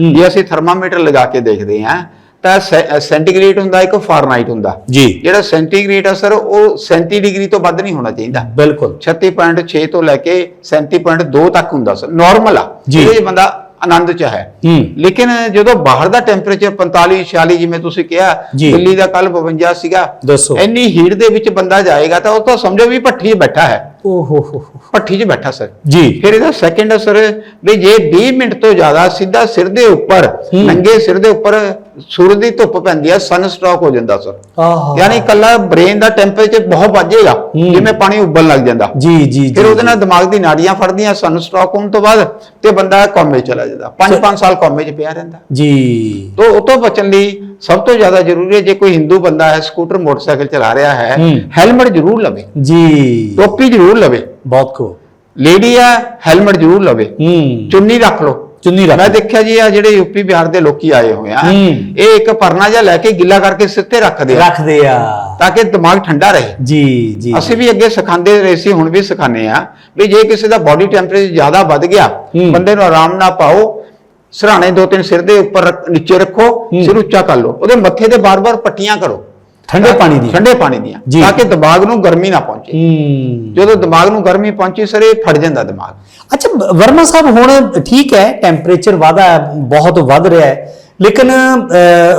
ਹੂੰ। ਜੇ ਅਸੀਂ ਥਰਮਾਮੀਟਰ ਲਗਾ ਕੇ ਦੇਖਦੇ ਹਾਂ ਤਾਂ ਸੈਂਟੀਗ੍ਰੇਡ ਹੁੰਦਾ ਇੱਕ ਫਾਰਨਾਈਟ ਹੁੰਦਾ। ਜੀ। ਜਿਹੜਾ ਸੈਂਟੀਗ੍ਰੇਡ ਆ ਸਰ ਉਹ 37 ਡਿਗਰੀ ਤੋਂ ਵੱਧ ਨਹੀਂ ਹੋਣਾ ਚਾਹੀਦਾ। ਬਿਲਕੁਲ। 36.6 ਤੋਂ ਲੈ ਕੇ 37.2 ਤੱਕ ਹੁੰਦਾ ਸਰ ਨਾਰਮਲ ਆ। 'ਚ ਬੰਦਾ ਆਨੰਦ ਚ ਹੈ। ਲੇਕਿਨ ਜਦੋਂ ਬਾਹਰ ਦਾ ਟੈਂਪਰੇਚਰ 45 46 ਜਿਵੇਂ ਤੁਸੀਂ ਕਿਹਾ। ਦਿੱਲੀ ਦਾ ਕੱਲ 52 ਸੀਗਾ ਦੱਸੋ। ਇੰਨੀ ਹੀਟ ਦੇ ਵਿੱਚ ਬੰਦਾ ਜਾਏਗਾ ਤਾਂ ਉਹ ਤਾਂ ਸਮਝੋ ਵੀ ਭੱਠੀ ਬੈਠਾ ਹੈ। ਓਹ ਹੋ। ਭੱਠੀ 'ਚ ਬੈਠਾ ਸਰ। ਜੀ। ਫਿਰ ਇਹਦਾ ਸੈਕੰਡ ਅਸਰ ਵੀ ਜੇ 20 ਮਿੰਟ ਤੋਂ ਜ਼ਿਆਦਾ ਸਿੱਧਾ ਸਿਰ ਦੇ ਉੱਪਰ। ਨੰਗੇ ਸਿਰ ਦੇ ਉੱਪਰ ਸੂਰਜ ਦੀ ਧੁੱਪ ਪੈਂਦੀ ਹੈ ਸਨ ਸਟ੍ਰੋਕ ਹੋ ਜਾਂਦਾ ਸਰ। ਆਹਾ। ਯਾਨੀ ਕੱਲਾ ਬ੍ਰੇਨ ਦਾ ਟੈਂਪਰੇਚਰ ਬਹੁਤ ਵੱਜੇਗਾ। ਜਿਵੇਂ ਪਾਣੀ ਉਬਲਣ ਲੱਗ ਜਾਂਦਾ। ਜੀ ਜੀ ਫਿਰ ਉਹਦੇ ਨਾਲ ਦਿਮਾਗ ਦੀ ਨਾੜੀਆਂ ਫੜਦੀਆਂ ਸਨ ਸਟ੍ਰੋਕ ਹੋਣ ਤੋਂ ਬਾਅਦ ਤੇ ਬੰਦਾ ਕੋਮੇ ਚਲਾ ਜਾਂਦਾ। 5-5 ਸਾਲ ਕੋਮੇ 'ਚ ਪਿਆ ਰਹਿੰਦਾ। ਜੀ। ਤੋਂ ਉਹ ਤੋਂ ਬਚਣ ਲਈ ਸਭ ਤੋਂ ਜ਼ਿਆਦਾ ਜ਼ਰੂਰੀ ਹੈ ਜੇ ਕੋਈ ਹਿੰਦੂ ਬੰਦਾ ਹੈ ਸਕੂਟਰ ਮੋਟਰਸਾਈਕਲ ਚਲਾ ਰਿਹਾ ਹੈ। ਹੈਲਮਟ ਜ਼ਰੂਰ ਲਵੇ। ਜੀ। ਟੋਪੀ ਜ਼ਰੂਰ ਲਵੇ। ਬਹੁਤ ਖੂਬ ਲੇਡੀ ਆ ਹੈਲਮਟ ਜ਼ਰੂਰ ਲਵੇ। ਹੂੰ। ਚੁੰਨੀ ਰੱਖ ਲਓ। ਚੁੰਨੀ ਰੱਖ ਮੈਂ ਦੇਖਿਆ ਜੀ ਆ ਜਿਹੜੇ ਯੂਪੀ ਬਿਹਾਰ ਦੇ ਲੋਕੀ ਆਏ ਹੋਏ ਆ। ਇਹ ਇੱਕ ਪਰਨਾ ਜਿਹਾ ਲੈ ਕੇ ਗਿੱਲਾ ਕਰਕੇ ਸਿੱਧੇ ਰੱਖਦੇ ਆ। ਰੱਖਦੇ ਆ। ਤਾਂ ਕਿ ਦਿਮਾਗ ਠੰਡਾ ਰਹੇ। ਜੀ ਜੀ। ਅਸੀਂ ਵੀ ਅੱਗੇ ਸਿਖਾਉਂਦੇ ਰਹੇ ਸੀ ਹੁਣ ਵੀ ਸਿਖਾਉਂਦੇ ਆ ਵੀ ਜੇ ਕਿਸੇ ਦਾ ਬਾਡੀ ਟੈਂਪਰੇਚਰ ਜ਼ਿਆਦਾ ਵੱਧ ਗਿਆ। ਬੰਦੇ ਨੂੰ ਆਰਾਮ ਨਾਲ ਪਾਓ ਸਰਾਣੇ ਦੋ ਤਿੰਨ ਸਿਰ ਦੇ ਉੱਪਰ ਰੱਖ- ਨੀਚੇ ਰੱਖੋ। ਸਿਰ ਉੱਚਾ ਕਰ ਲਓ। ਉਹਦੇ ਮੱਥੇ ਤੇ ਬਾਰ-ਬਾਰ ਪੱਟੀਆਂ ਕਰੋ। ਠੰਡੇ ਪਾਣੀ ਦੀ ਠੰਡੇ ਪਾਣੀ ਦੀਆਂ। ਜੀ। ਤਾਂ ਕਿ ਦਿਮਾਗ ਨੂੰ ਗਰਮੀ ਨਾ ਪਹੁੰਚੇ। ਹੂੰ। ਜਦੋਂ ਦਿਮਾਗ ਨੂੰ ਗਰਮੀ ਪਹੁੰਚੀ ਸਰ ਇਹ ਫਟ ਜਾਂਦਾ ਦਿਮਾਗ। ਅੱਛਾ ਵਰਮਾ ਸਾਹਿਬ ਹੁਣ ਠੀਕ ਹੈ ਟੈਂਪਰੇਚਰ ਵਾਧਾ ਹੈ, ਬਹੁਤ ਵੱਧ ਰਿਹਾ ਹੈ। ਲੇਕਿਨ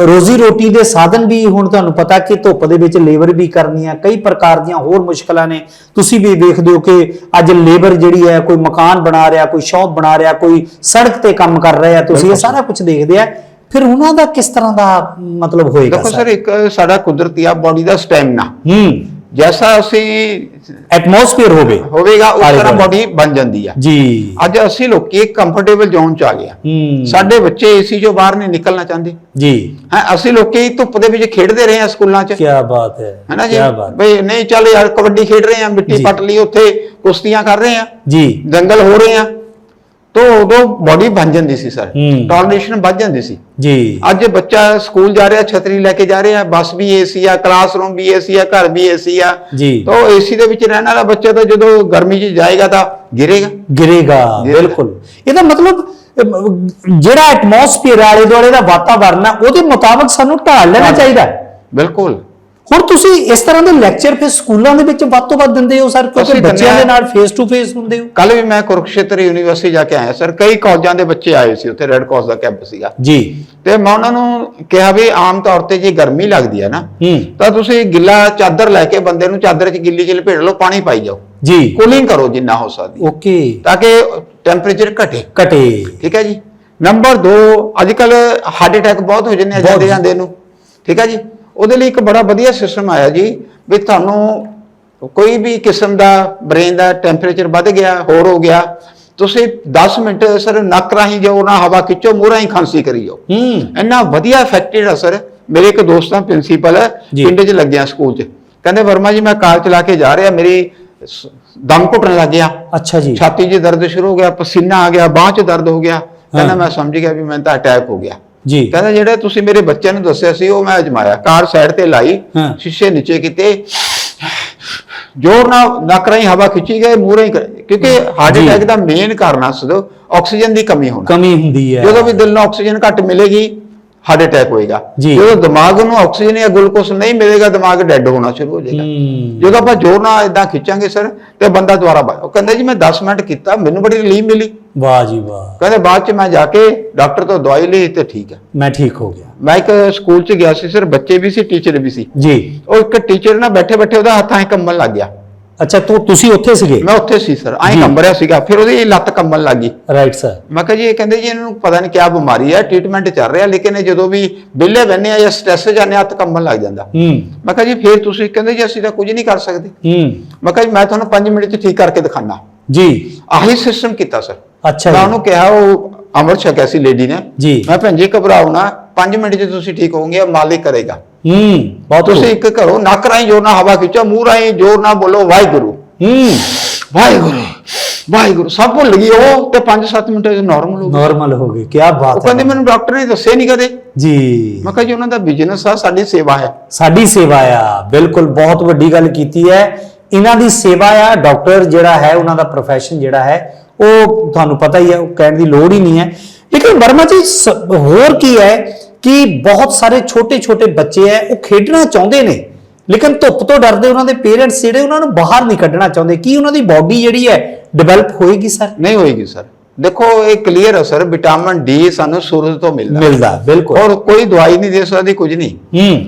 ਰੋਜ਼ੀ ਰੋਟੀ ਦੇ ਸਾਧਨ ਵੀ ਹੁਣ ਤੁਹਾਨੂੰ ਪਤਾ ਕਿ ਧੁੱਪ ਦੇ ਵਿੱਚ ਲੇਬਰ ਵੀ ਕਰਨੀ ਆ ਕਈ ਪ੍ਰਕਾਰ ਦੀਆਂ ਹੋਰ ਮੁਸ਼ਕਲਾਂ ਨੇ। ਤੁਸੀਂ ਵੀ ਵੇਖਦੇ ਹੋ ਕਿ ਅੱਜ ਲੇਬਰ ਜਿਹੜੀ ਹੈ ਕੋਈ ਮਕਾਨ ਬਣਾ ਰਿਹਾ ਕੋਈ ਸ਼ੌਪ ਬਣਾ ਰਿਹਾ ਕੋਈ ਸੜਕ ਤੇ ਕੰਮ ਕਰ ਰਿਹਾ ਤੁਸੀਂ ਇਹ ਸਾਰਾ ਕੁਝ ਦੇਖਦੇ ਆ। ਫਿਰ ਉਹਨਾਂ ਦਾ ਕਿਸ ਤਰ੍ਹਾਂ ਦਾ ਮਤਲਬ ਹੋਏਗਾ ਦੇਖੋ ਸਰ? ਇੱਕ ਸਾਡਾ ਕੁਦਰਤੀ ਆ ਬਾਡੀ ਦਾ ਸਟੈਮਿਨਾ ਹੂੰ। ਜੈਸਾ ਅਸੀਂ ਐਟਮੋਸਫੇਅਰ ਹੋਵੇ ਹੋਵੇਗਾ ਉਸ ਤਰ੍ਹਾਂ। ਬਾਡੀ ਬਣ ਜਾਂਦੀ ਆ। ਜੀ। ਅੱਜ ਅਸੀਂ ਲੋਕੀ ਇੱਕ ਕੰਫਰਟੇਬਲ ਜ਼ੋਨ ਚ ਆ ਗਏ ਆ। ਹੂੰ। ਸਾਡੇ ਬੱਚੇ ਏਸੀ ਚੋਂ ਬਾਹਰ ਨਹੀਂ ਨਿਕਲਣਾ ਚਾਹੁੰਦੇ। ਜੀ। ਹੈ ਅਸੀਂ ਲੋਕੀ ਧੁੱਪ ਦੇ ਵਿੱਚ ਖੇਡਦੇ ਰਹੇ ਆ ਸਕੂਲਾਂ 'ਚ। ਕੀ ਬਾਤ ਹੈ ਹੈਨਾ ਜੀ? ਬਈ ਨਹੀਂ ਚੱਲ ਯਾਰ ਕਬੱਡੀ ਖੇਡ ਰਹੇ ਆ ਮਿੱਟੀ ਜੀ। ਪੱਟ ਲਈ ਉੱਥੇ ਕੁਸ਼ਤੀਆਂ ਕਰ ਰਹੇ ਆ। ਜੀ। ਦੰਗਲ ਹੋ ਰਹੇ ਆ। ਤੋਂ ਉਦੋਂ ਬਾਡੀ ਬਣ ਜਾਂਦੀ ਸੀ ਸਰ। ਟੋਲਰੇਸ਼ਨ ਵੱਧ ਜਾਂਦੀ ਸੀ। ਜੀ। ਅੱਜ ਬੱਚਾ ਸਕੂਲ ਜਾ ਰਿਹਾ ਛਤਰੀ ਲੈ ਕੇ ਜਾ ਰਿਹਾ ਬੱਸ ਵੀ ਏਸੀ ਆ ਕਲਾਸਰੂਮ ਵੀ ਏਸੀ ਆ ਘਰ ਵੀ ਏਸੀ ਆ। ਜੀ। ਤਾਂ ਏਸੀ ਦੇ ਵਿੱਚ ਰਹਿਣ ਵਾਲਾ ਬੱਚਾ ਤਾਂ ਜਦੋਂ ਗਰਮੀ 'ਚ ਜਾਏਗਾ ਤਾਂ ਗਿਰੇਗਾ। ਗਿਰੇਗਾ। ਬਿਲਕੁਲ। ਇਹਦਾ ਮਤਲਬ ਜਿਹੜਾ ਐਟਮੋਸਫੇਅਰ ਆਲੇ ਦੁਆਲੇ ਦਾ ਵਾਤਾਵਰਨ ਹੈ ਉਹਦੇ ਮੁਤਾਬਕ ਸਾਨੂੰ ਢਾਲ ਲੈਣਾ ਚਾਹੀਦਾ। ਬਿਲਕੁਲ। ਹੁਣ ਤੁਸੀਂ ਇਸ ਤਰ੍ਹਾਂ ਦੇ ਲੈਕਚਰ ਫਿਰ ਸਕੂਲਾਂ ਦੇ ਵਿੱਚ ਵੱਧ ਤੋਂ ਵੱਧ ਦਿੰਦੇ ਹੋ ਸਰ? ਕਿਉਂਕਿ ਬੱਚਿਆਂ ਦੇ। ਨਾਲ ਫੇਸ ਟੂ ਫੇਸ ਹੁੰਦੇ ਹੋ। ਕੱਲ ਵੀ ਮੈਂ ਕੁਰੂਕਸ਼ੇਤਰ ਯੂਨੀਵਰਸਿਟੀ ਜਾ ਕੇ ਆਇਆ ਸਰ। ਕਈ ਕਾਲਜਾਂ ਦੇ ਬੱਚੇ ਆਏ ਸੀ ਉੱਥੇ ਰੈੱਡ ਕ੍ਰਾਸ ਦਾ ਕੈਂਪ ਸੀਗਾ। ਜੀ। ਤੇ ਮੈਂ ਉਹਨਾਂ ਨੂੰ ਕਿਹਾ ਵੀ ਆਮ ਤੌਰ ਤੇ ਜੇ ਗਰਮੀ ਲੱਗਦੀ ਹੈ ਨਾ ਤਾਂ ਤੁਸੀਂ ਗਿੱਲਾ ਚਾਦਰ ਲੈ ਕੇ ਬੰਦੇ ਨੂੰ ਚਾਦਰ 'ਚ ਗਿੱਲੀ 'ਚ ਲਪੇਟ ਲਓ ਪਾਣੀ ਪਾਈ ਜਾਓ। ਜੀ। ਕੂਲਿੰਗ ਕਰੋ ਜਿੰਨਾ ਹੋ ਸਕਦੀ। ਓਕੇ। ਤਾਂ ਕਿ ਟੈਂਪਰੇਚਰ ਘਟੇ। ਕਟੇ ਠੀਕ ਹੈ ਜੀ। ਨੰਬਰ 2 ਅੱਜ ਕੱਲ ਹਾਰਟ ਅਟੈਕ ਬਹੁਤ ਹੋ ਜਾਂਦੇ ਆ। ਜਾਂਦੇ ਜਾਂਦੇ ਨੂੰ। ਠੀਕ ਹੈ ਜੀ। ਉਹਦੇ ਲਈ ਇੱਕ ਬੜਾ ਵਧੀਆ ਸਿਸਟਮ ਆਇਆ ਜੀ ਵੀ ਤੁਹਾਨੂੰ ਕੋਈ ਵੀ ਕਿਸਮ ਦਾ ਬ੍ਰੇਨ ਦਾ ਟੈਂਪਰੇਚਰ ਵੱਧ ਗਿਆ ਹੋਰ ਹੋ ਗਿਆ ਤੁਸੀਂ 10 ਮਿੰਟ ਸਰ ਨੱਕ ਰਾਹੀਂ ਜੋ ਨਾ ਹਵਾ ਖਿੱਚੋ ਮੂੰਹ ਰਾਹੀਂ ਖਾਂਸੀ ਕਰੀ ਜਾਓ। ਹੂੰ। ਇੰਨਾ ਵਧੀਆ ਇਫੈਕਟਿਡ ਆ ਸਰ। ਮੇਰੇ ਇੱਕ ਦੋਸਤ ਦਾ ਪ੍ਰਿੰਸੀਪਲ ਹੈ। ਪਿੰਡ 'ਚ ਲੱਗਿਆ ਸਕੂਲ 'ਚ। ਕਹਿੰਦੇ ਵਰਮਾ ਜੀ ਮੈਂ ਕਾਰ ਚਲਾ ਕੇ ਜਾ ਰਿਹਾ ਮੇਰੀ ਦਮ ਘੁੱਟਣ ਲੱਗ ਗਿਆ। ਅੱਛਾ ਜੀ। ਛਾਤੀ 'ਚ ਦਰਦ ਸ਼ੁਰੂ ਹੋ ਗਿਆ ਪਸੀਨਾ ਆ ਗਿਆ ਬਾਹ 'ਚ ਦਰਦ ਹੋ ਗਿਆ। ਕਹਿੰਦਾ ਹਾਂ। ਮੈਂ ਸਮਝ ਗਿਆ ਵੀ ਮੈਨੂੰ ਤਾਂ ਅਟੈਕ ਹੋ ਗਿਆ। ਜੀ। ਕਹਿੰਦਾ ਜਿਹੜਾ ਤੁਸੀਂ ਮੇਰੇ ਬੱਚਿਆਂ ਨੂੰ ਦੱਸਿਆ ਸੀ ਉਹ ਮੈਂ ਅਜਮਾਇਆ। ਕਾਰ ਸਾਈਡ ਤੇ ਲਾਈ। ਸ਼ੀਸ਼ੇ ਨੀਚੇ ਕੀਤੇ। ਜ਼ੋਰ ਨਾਲ ਨੱਕ ਰਾਹੀਂ ਹਵਾ ਖਿੱਚੀ ਗਏ ਮੂੰਹ ਰਾਹੀਂ ਕਰ- ਕਿਉਂਕਿ ਹਾਰਟ। ਅਟੈਕ ਦਾ ਮੇਨ ਕਾਰਨ ਆ ਸਦੋ ਆਕਸੀਜਨ ਦੀ ਕਮੀ ਹੋਣਾ। ਕਮੀ ਹੁੰਦੀ ਹੈ। ਜਦੋਂ ਵੀ ਦਿਲ ਨੂੰ ਆਕਸੀਜਨ ਘੱਟ ਮਿਲੇਗੀ ਹਾਰਟ ਅਟੈਕ ਹੋਏਗਾ। ਜਦੋਂ ਦਿਮਾਗ ਨੂੰ ਆਕਸੀਜਨ ਜਾਂ ਗਲੂਕੋਸ ਨਹੀਂ ਮਿਲੇਗਾ ਦਿਮਾਗ ਡੈੱਡ ਹੋਣਾ ਸ਼ੁਰੂ ਹੋ ਜਾਏਗਾ। ਹੂੰ। ਜਦੋਂ ਆਪਾਂ ਜ਼ੋਰ ਨਾਲ ਇਦਾਂ ਖਿੱਚਾਂਗੇ ਸਰ ਤੇ ਬੰਦਾ ਦੁਬਾਰਾ ਉਹ ਕਹਿੰਦਾ ਜੀ ਮੈਂ 10 ਮਿੰਟ ਕੀਤਾ ਮੈਨੂੰ ਬੜੀ ਰਿਲੀਫ ਮਿਲੀ। ਵਾਹ ਜੀ ਵਾਹ। ਕਹਿੰਦੇ ਬਾਅਦ ਚ ਮੈਂ ਜਾ ਕੇ ਡਾਕਟਰ ਤੋਂ ਦਵਾਈ ਲਈ ਤੇ ਠੀਕ ਹੈ ਮੈਂ ਠੀਕ ਹੋ ਗਿਆ। ਮੈਂ ਇੱਕ ਸਕੂਲ ਚ ਗਿਆ ਸੀ ਸਰ ਬੱਚੇ ਵੀ ਸੀ ਟੀਚਰ ਵੀ ਸੀ। ਜੀ। ਉਹ ਇੱਕ ਟੀਚਰ ਨਾਲ ਬੈਠੇ ਬੈਠੇ ਉਹਦਾ ਹੱਥ ਐਂ ਕੰਬਣ ਲੱਗ ਗਿਆ। ਅੱਛਾ ਤੂੰ ਤੁਸੀਂ ਉੱਥੇ ਸੀਗੇ? ਮੈਂ ਉੱਥੇ ਸੀ ਸਰ। ਐਂ। ਕੰਬ ਰਿਹਾ ਸੀਗਾ। ਫਿਰ ਉਹਦੀ ਲੱਤ ਕੰਬਣ ਲੱਗ ਗਈ। ਰਾਈਟ ਸਰ ਮੈਂ ਕਿਹਾ ਜੀ ਇਹ ਕਹਿੰਦੇ ਜੀ ਇਹਨਾਂ ਨੂੰ ਪਤਾ ਨਹੀਂ ਕਿਆ ਬਿਮਾਰੀ ਹੈ ਟ੍ਰੀਟਮੈਂਟ ਚੱਲ ਰਿਹਾ ਲੇਕਿਨ ਇਹ ਜਦੋਂ ਵੀ ਵਿਹਲੇ ਬਹਿੰਦੇ ਆ ਜਾਂ ਸਟ੍ਰੈਸ ਜਾਂਦੇ ਆ ਹੱਥ ਕੰਬਣ ਲੱਗ ਜਾਂਦਾ। ਹੂੰ। ਮੈਂ ਕਿਹਾ ਜੀ ਫਿਰ ਤੁਸੀਂ ਕਹਿੰਦੇ ਜੀ ਅਸੀਂ ਤਾਂ ਕੁਝ ਨਹੀਂ ਕਰ ਸਕਦੇ। ਹੂੰ। ਮੈਂ ਕਿਹਾ ਜੀ ਮੈਂ ਤੁਹਾਨੂੰ 5 ਮਿੰਟ ਚ ਠੀਕ ਕਰਕੇ ਦਿਖਾਣਾ ਜੀ। ਆਹੀ ਸਿਸਟਮ ਕੀਤਾ ਸਰ ਅੱਛਾ ਮੈਂ ਉਹਨੂੰ ਕਿਹਾ ਉਹ ਅਮਰ ਛਕਿਆ ਸੀ ਲੇਡੀ ਨੇ। ਜੀ। ਮੈਂ ਭੈਣ ਜੀ ਘਬਰਾਓ ਨਾ। 5 ਮਿੰਟ ਚ ਤੁਸੀਂ ਠੀਕ ਹੋਵੋਗੇ ਮਾਲਿਕ ਕਰੇਗਾ। ਹੂੰ ਬਹੁਤ ਤੁਸੀਂ ਇੱਕ ਘਰੋਂ ਨੱਕ ਰਾਹੀਂ ਜ਼ੋਰ ਨਾਲ ਹਵਾ ਖਿੱਚੋ ਮੂੰਹ ਰਾਹੀਂ ਜ਼ੋਰ ਨਾਲ ਬੋਲੋ ਵਾਹਿਗੁਰੂ। ਹੂੰ। ਵਾਹਿਗੁਰੂ ਵਾਹਿਗੁਰੂ। ਸਭ ਭੁੱਲ ਗਈ ਉਹ ਤੇ 5-7 ਮਿੰਟ ਚ ਨਾਰਮਲ ਹੋ ਗਈ। ਨਾਰਮਲ ਹੋ ਗਈ ਕੀ ਉਹ ਬਾਤ ਕਹਿੰਦੇ ਹੈ ਮੈਨੂੰ ਡਾਕਟਰ ਨੇ ਦੱਸਿਆ ਨਹੀਂ ਕਦੇ। ਜੀ। ਮੈਂ ਕਿਹਾ ਜੀ ਉਹਨਾਂ ਦਾ ਬਿਜ਼ਨਸ ਆ ਸਾਡੀ ਸੇਵਾ ਹੈ। ਸਾਡੀ ਸੇਵਾ ਆ ਬਿਲਕੁਲ ਬਹੁਤ ਵੱਡੀ ਗੱਲ ਕੀਤੀ ਹੈ। ਇਹਨਾਂ ਦੀ ਸੇਵਾ ਆ ਡਾਕਟਰ ਜਿਹੜਾ ਹੈ ਉਹਨਾਂ ਦਾ profession ਜਿਹੜਾ ਹੈ ਉਹ ਤੁਹਾਨੂੰ ਪਤਾ ਹੀ ਹੈ ਉਹ ਕਹਿਣ ਦੀ ਲੋੜ ਹੀ ਨਹੀਂ ਹੈ। ਲੇਕਿਨ ਵਰਮਾ ਜੀ ਹੋਰ ਕੀ ਹੈ? ਕਿ ਬਹੁਤ ਸਾਰੇ ਛੋਟੇ ਛੋਟੇ ਬੱਚੇ ਹੈ ਉਹ ਖੇਡਣਾ ਚਾਹੁੰਦੇ ਨੇ। ਲੇਕਿਨ ਧੁੱਪ ਤੋਂ ਡਰਦੇ ਉਹਨਾਂ ਦੇ ਪੇਰੈਂਟਸ ਜਿਹੜੇ ਉਹਨਾਂ ਨੂੰ ਬਾਹਰ ਨਹੀਂ ਕੱਢਣਾ ਚਾਹੁੰਦੇ। ਕੀ ਉਹਨਾਂ ਦੀ ਬਾਡੀ ਜਿਹੜੀ ਹੈ ਡਿਵੈਲਪ ਹੋਏਗੀ ਸਰ ਨਹੀਂ ਹੋਏਗੀ ਸਰ ਦੇਖੋ ਇਹ ਕਲੀਅਰ ਹੈ ਸਰ ਵਿਟਾਮਿਨ ਡੀ ਸਾਨੂੰ ਸੂਰਜ ਤੋਂ ਮਿਲਦਾ। ਮਿਲਦਾ ਬਿਲਕੁਲ। ਔਰ ਕੋਈ ਦਵਾਈ ਨਹੀਂ ਦੇ ਸਕਦੀ ਕੁਝ ਨਹੀਂ। ਹੂੰ।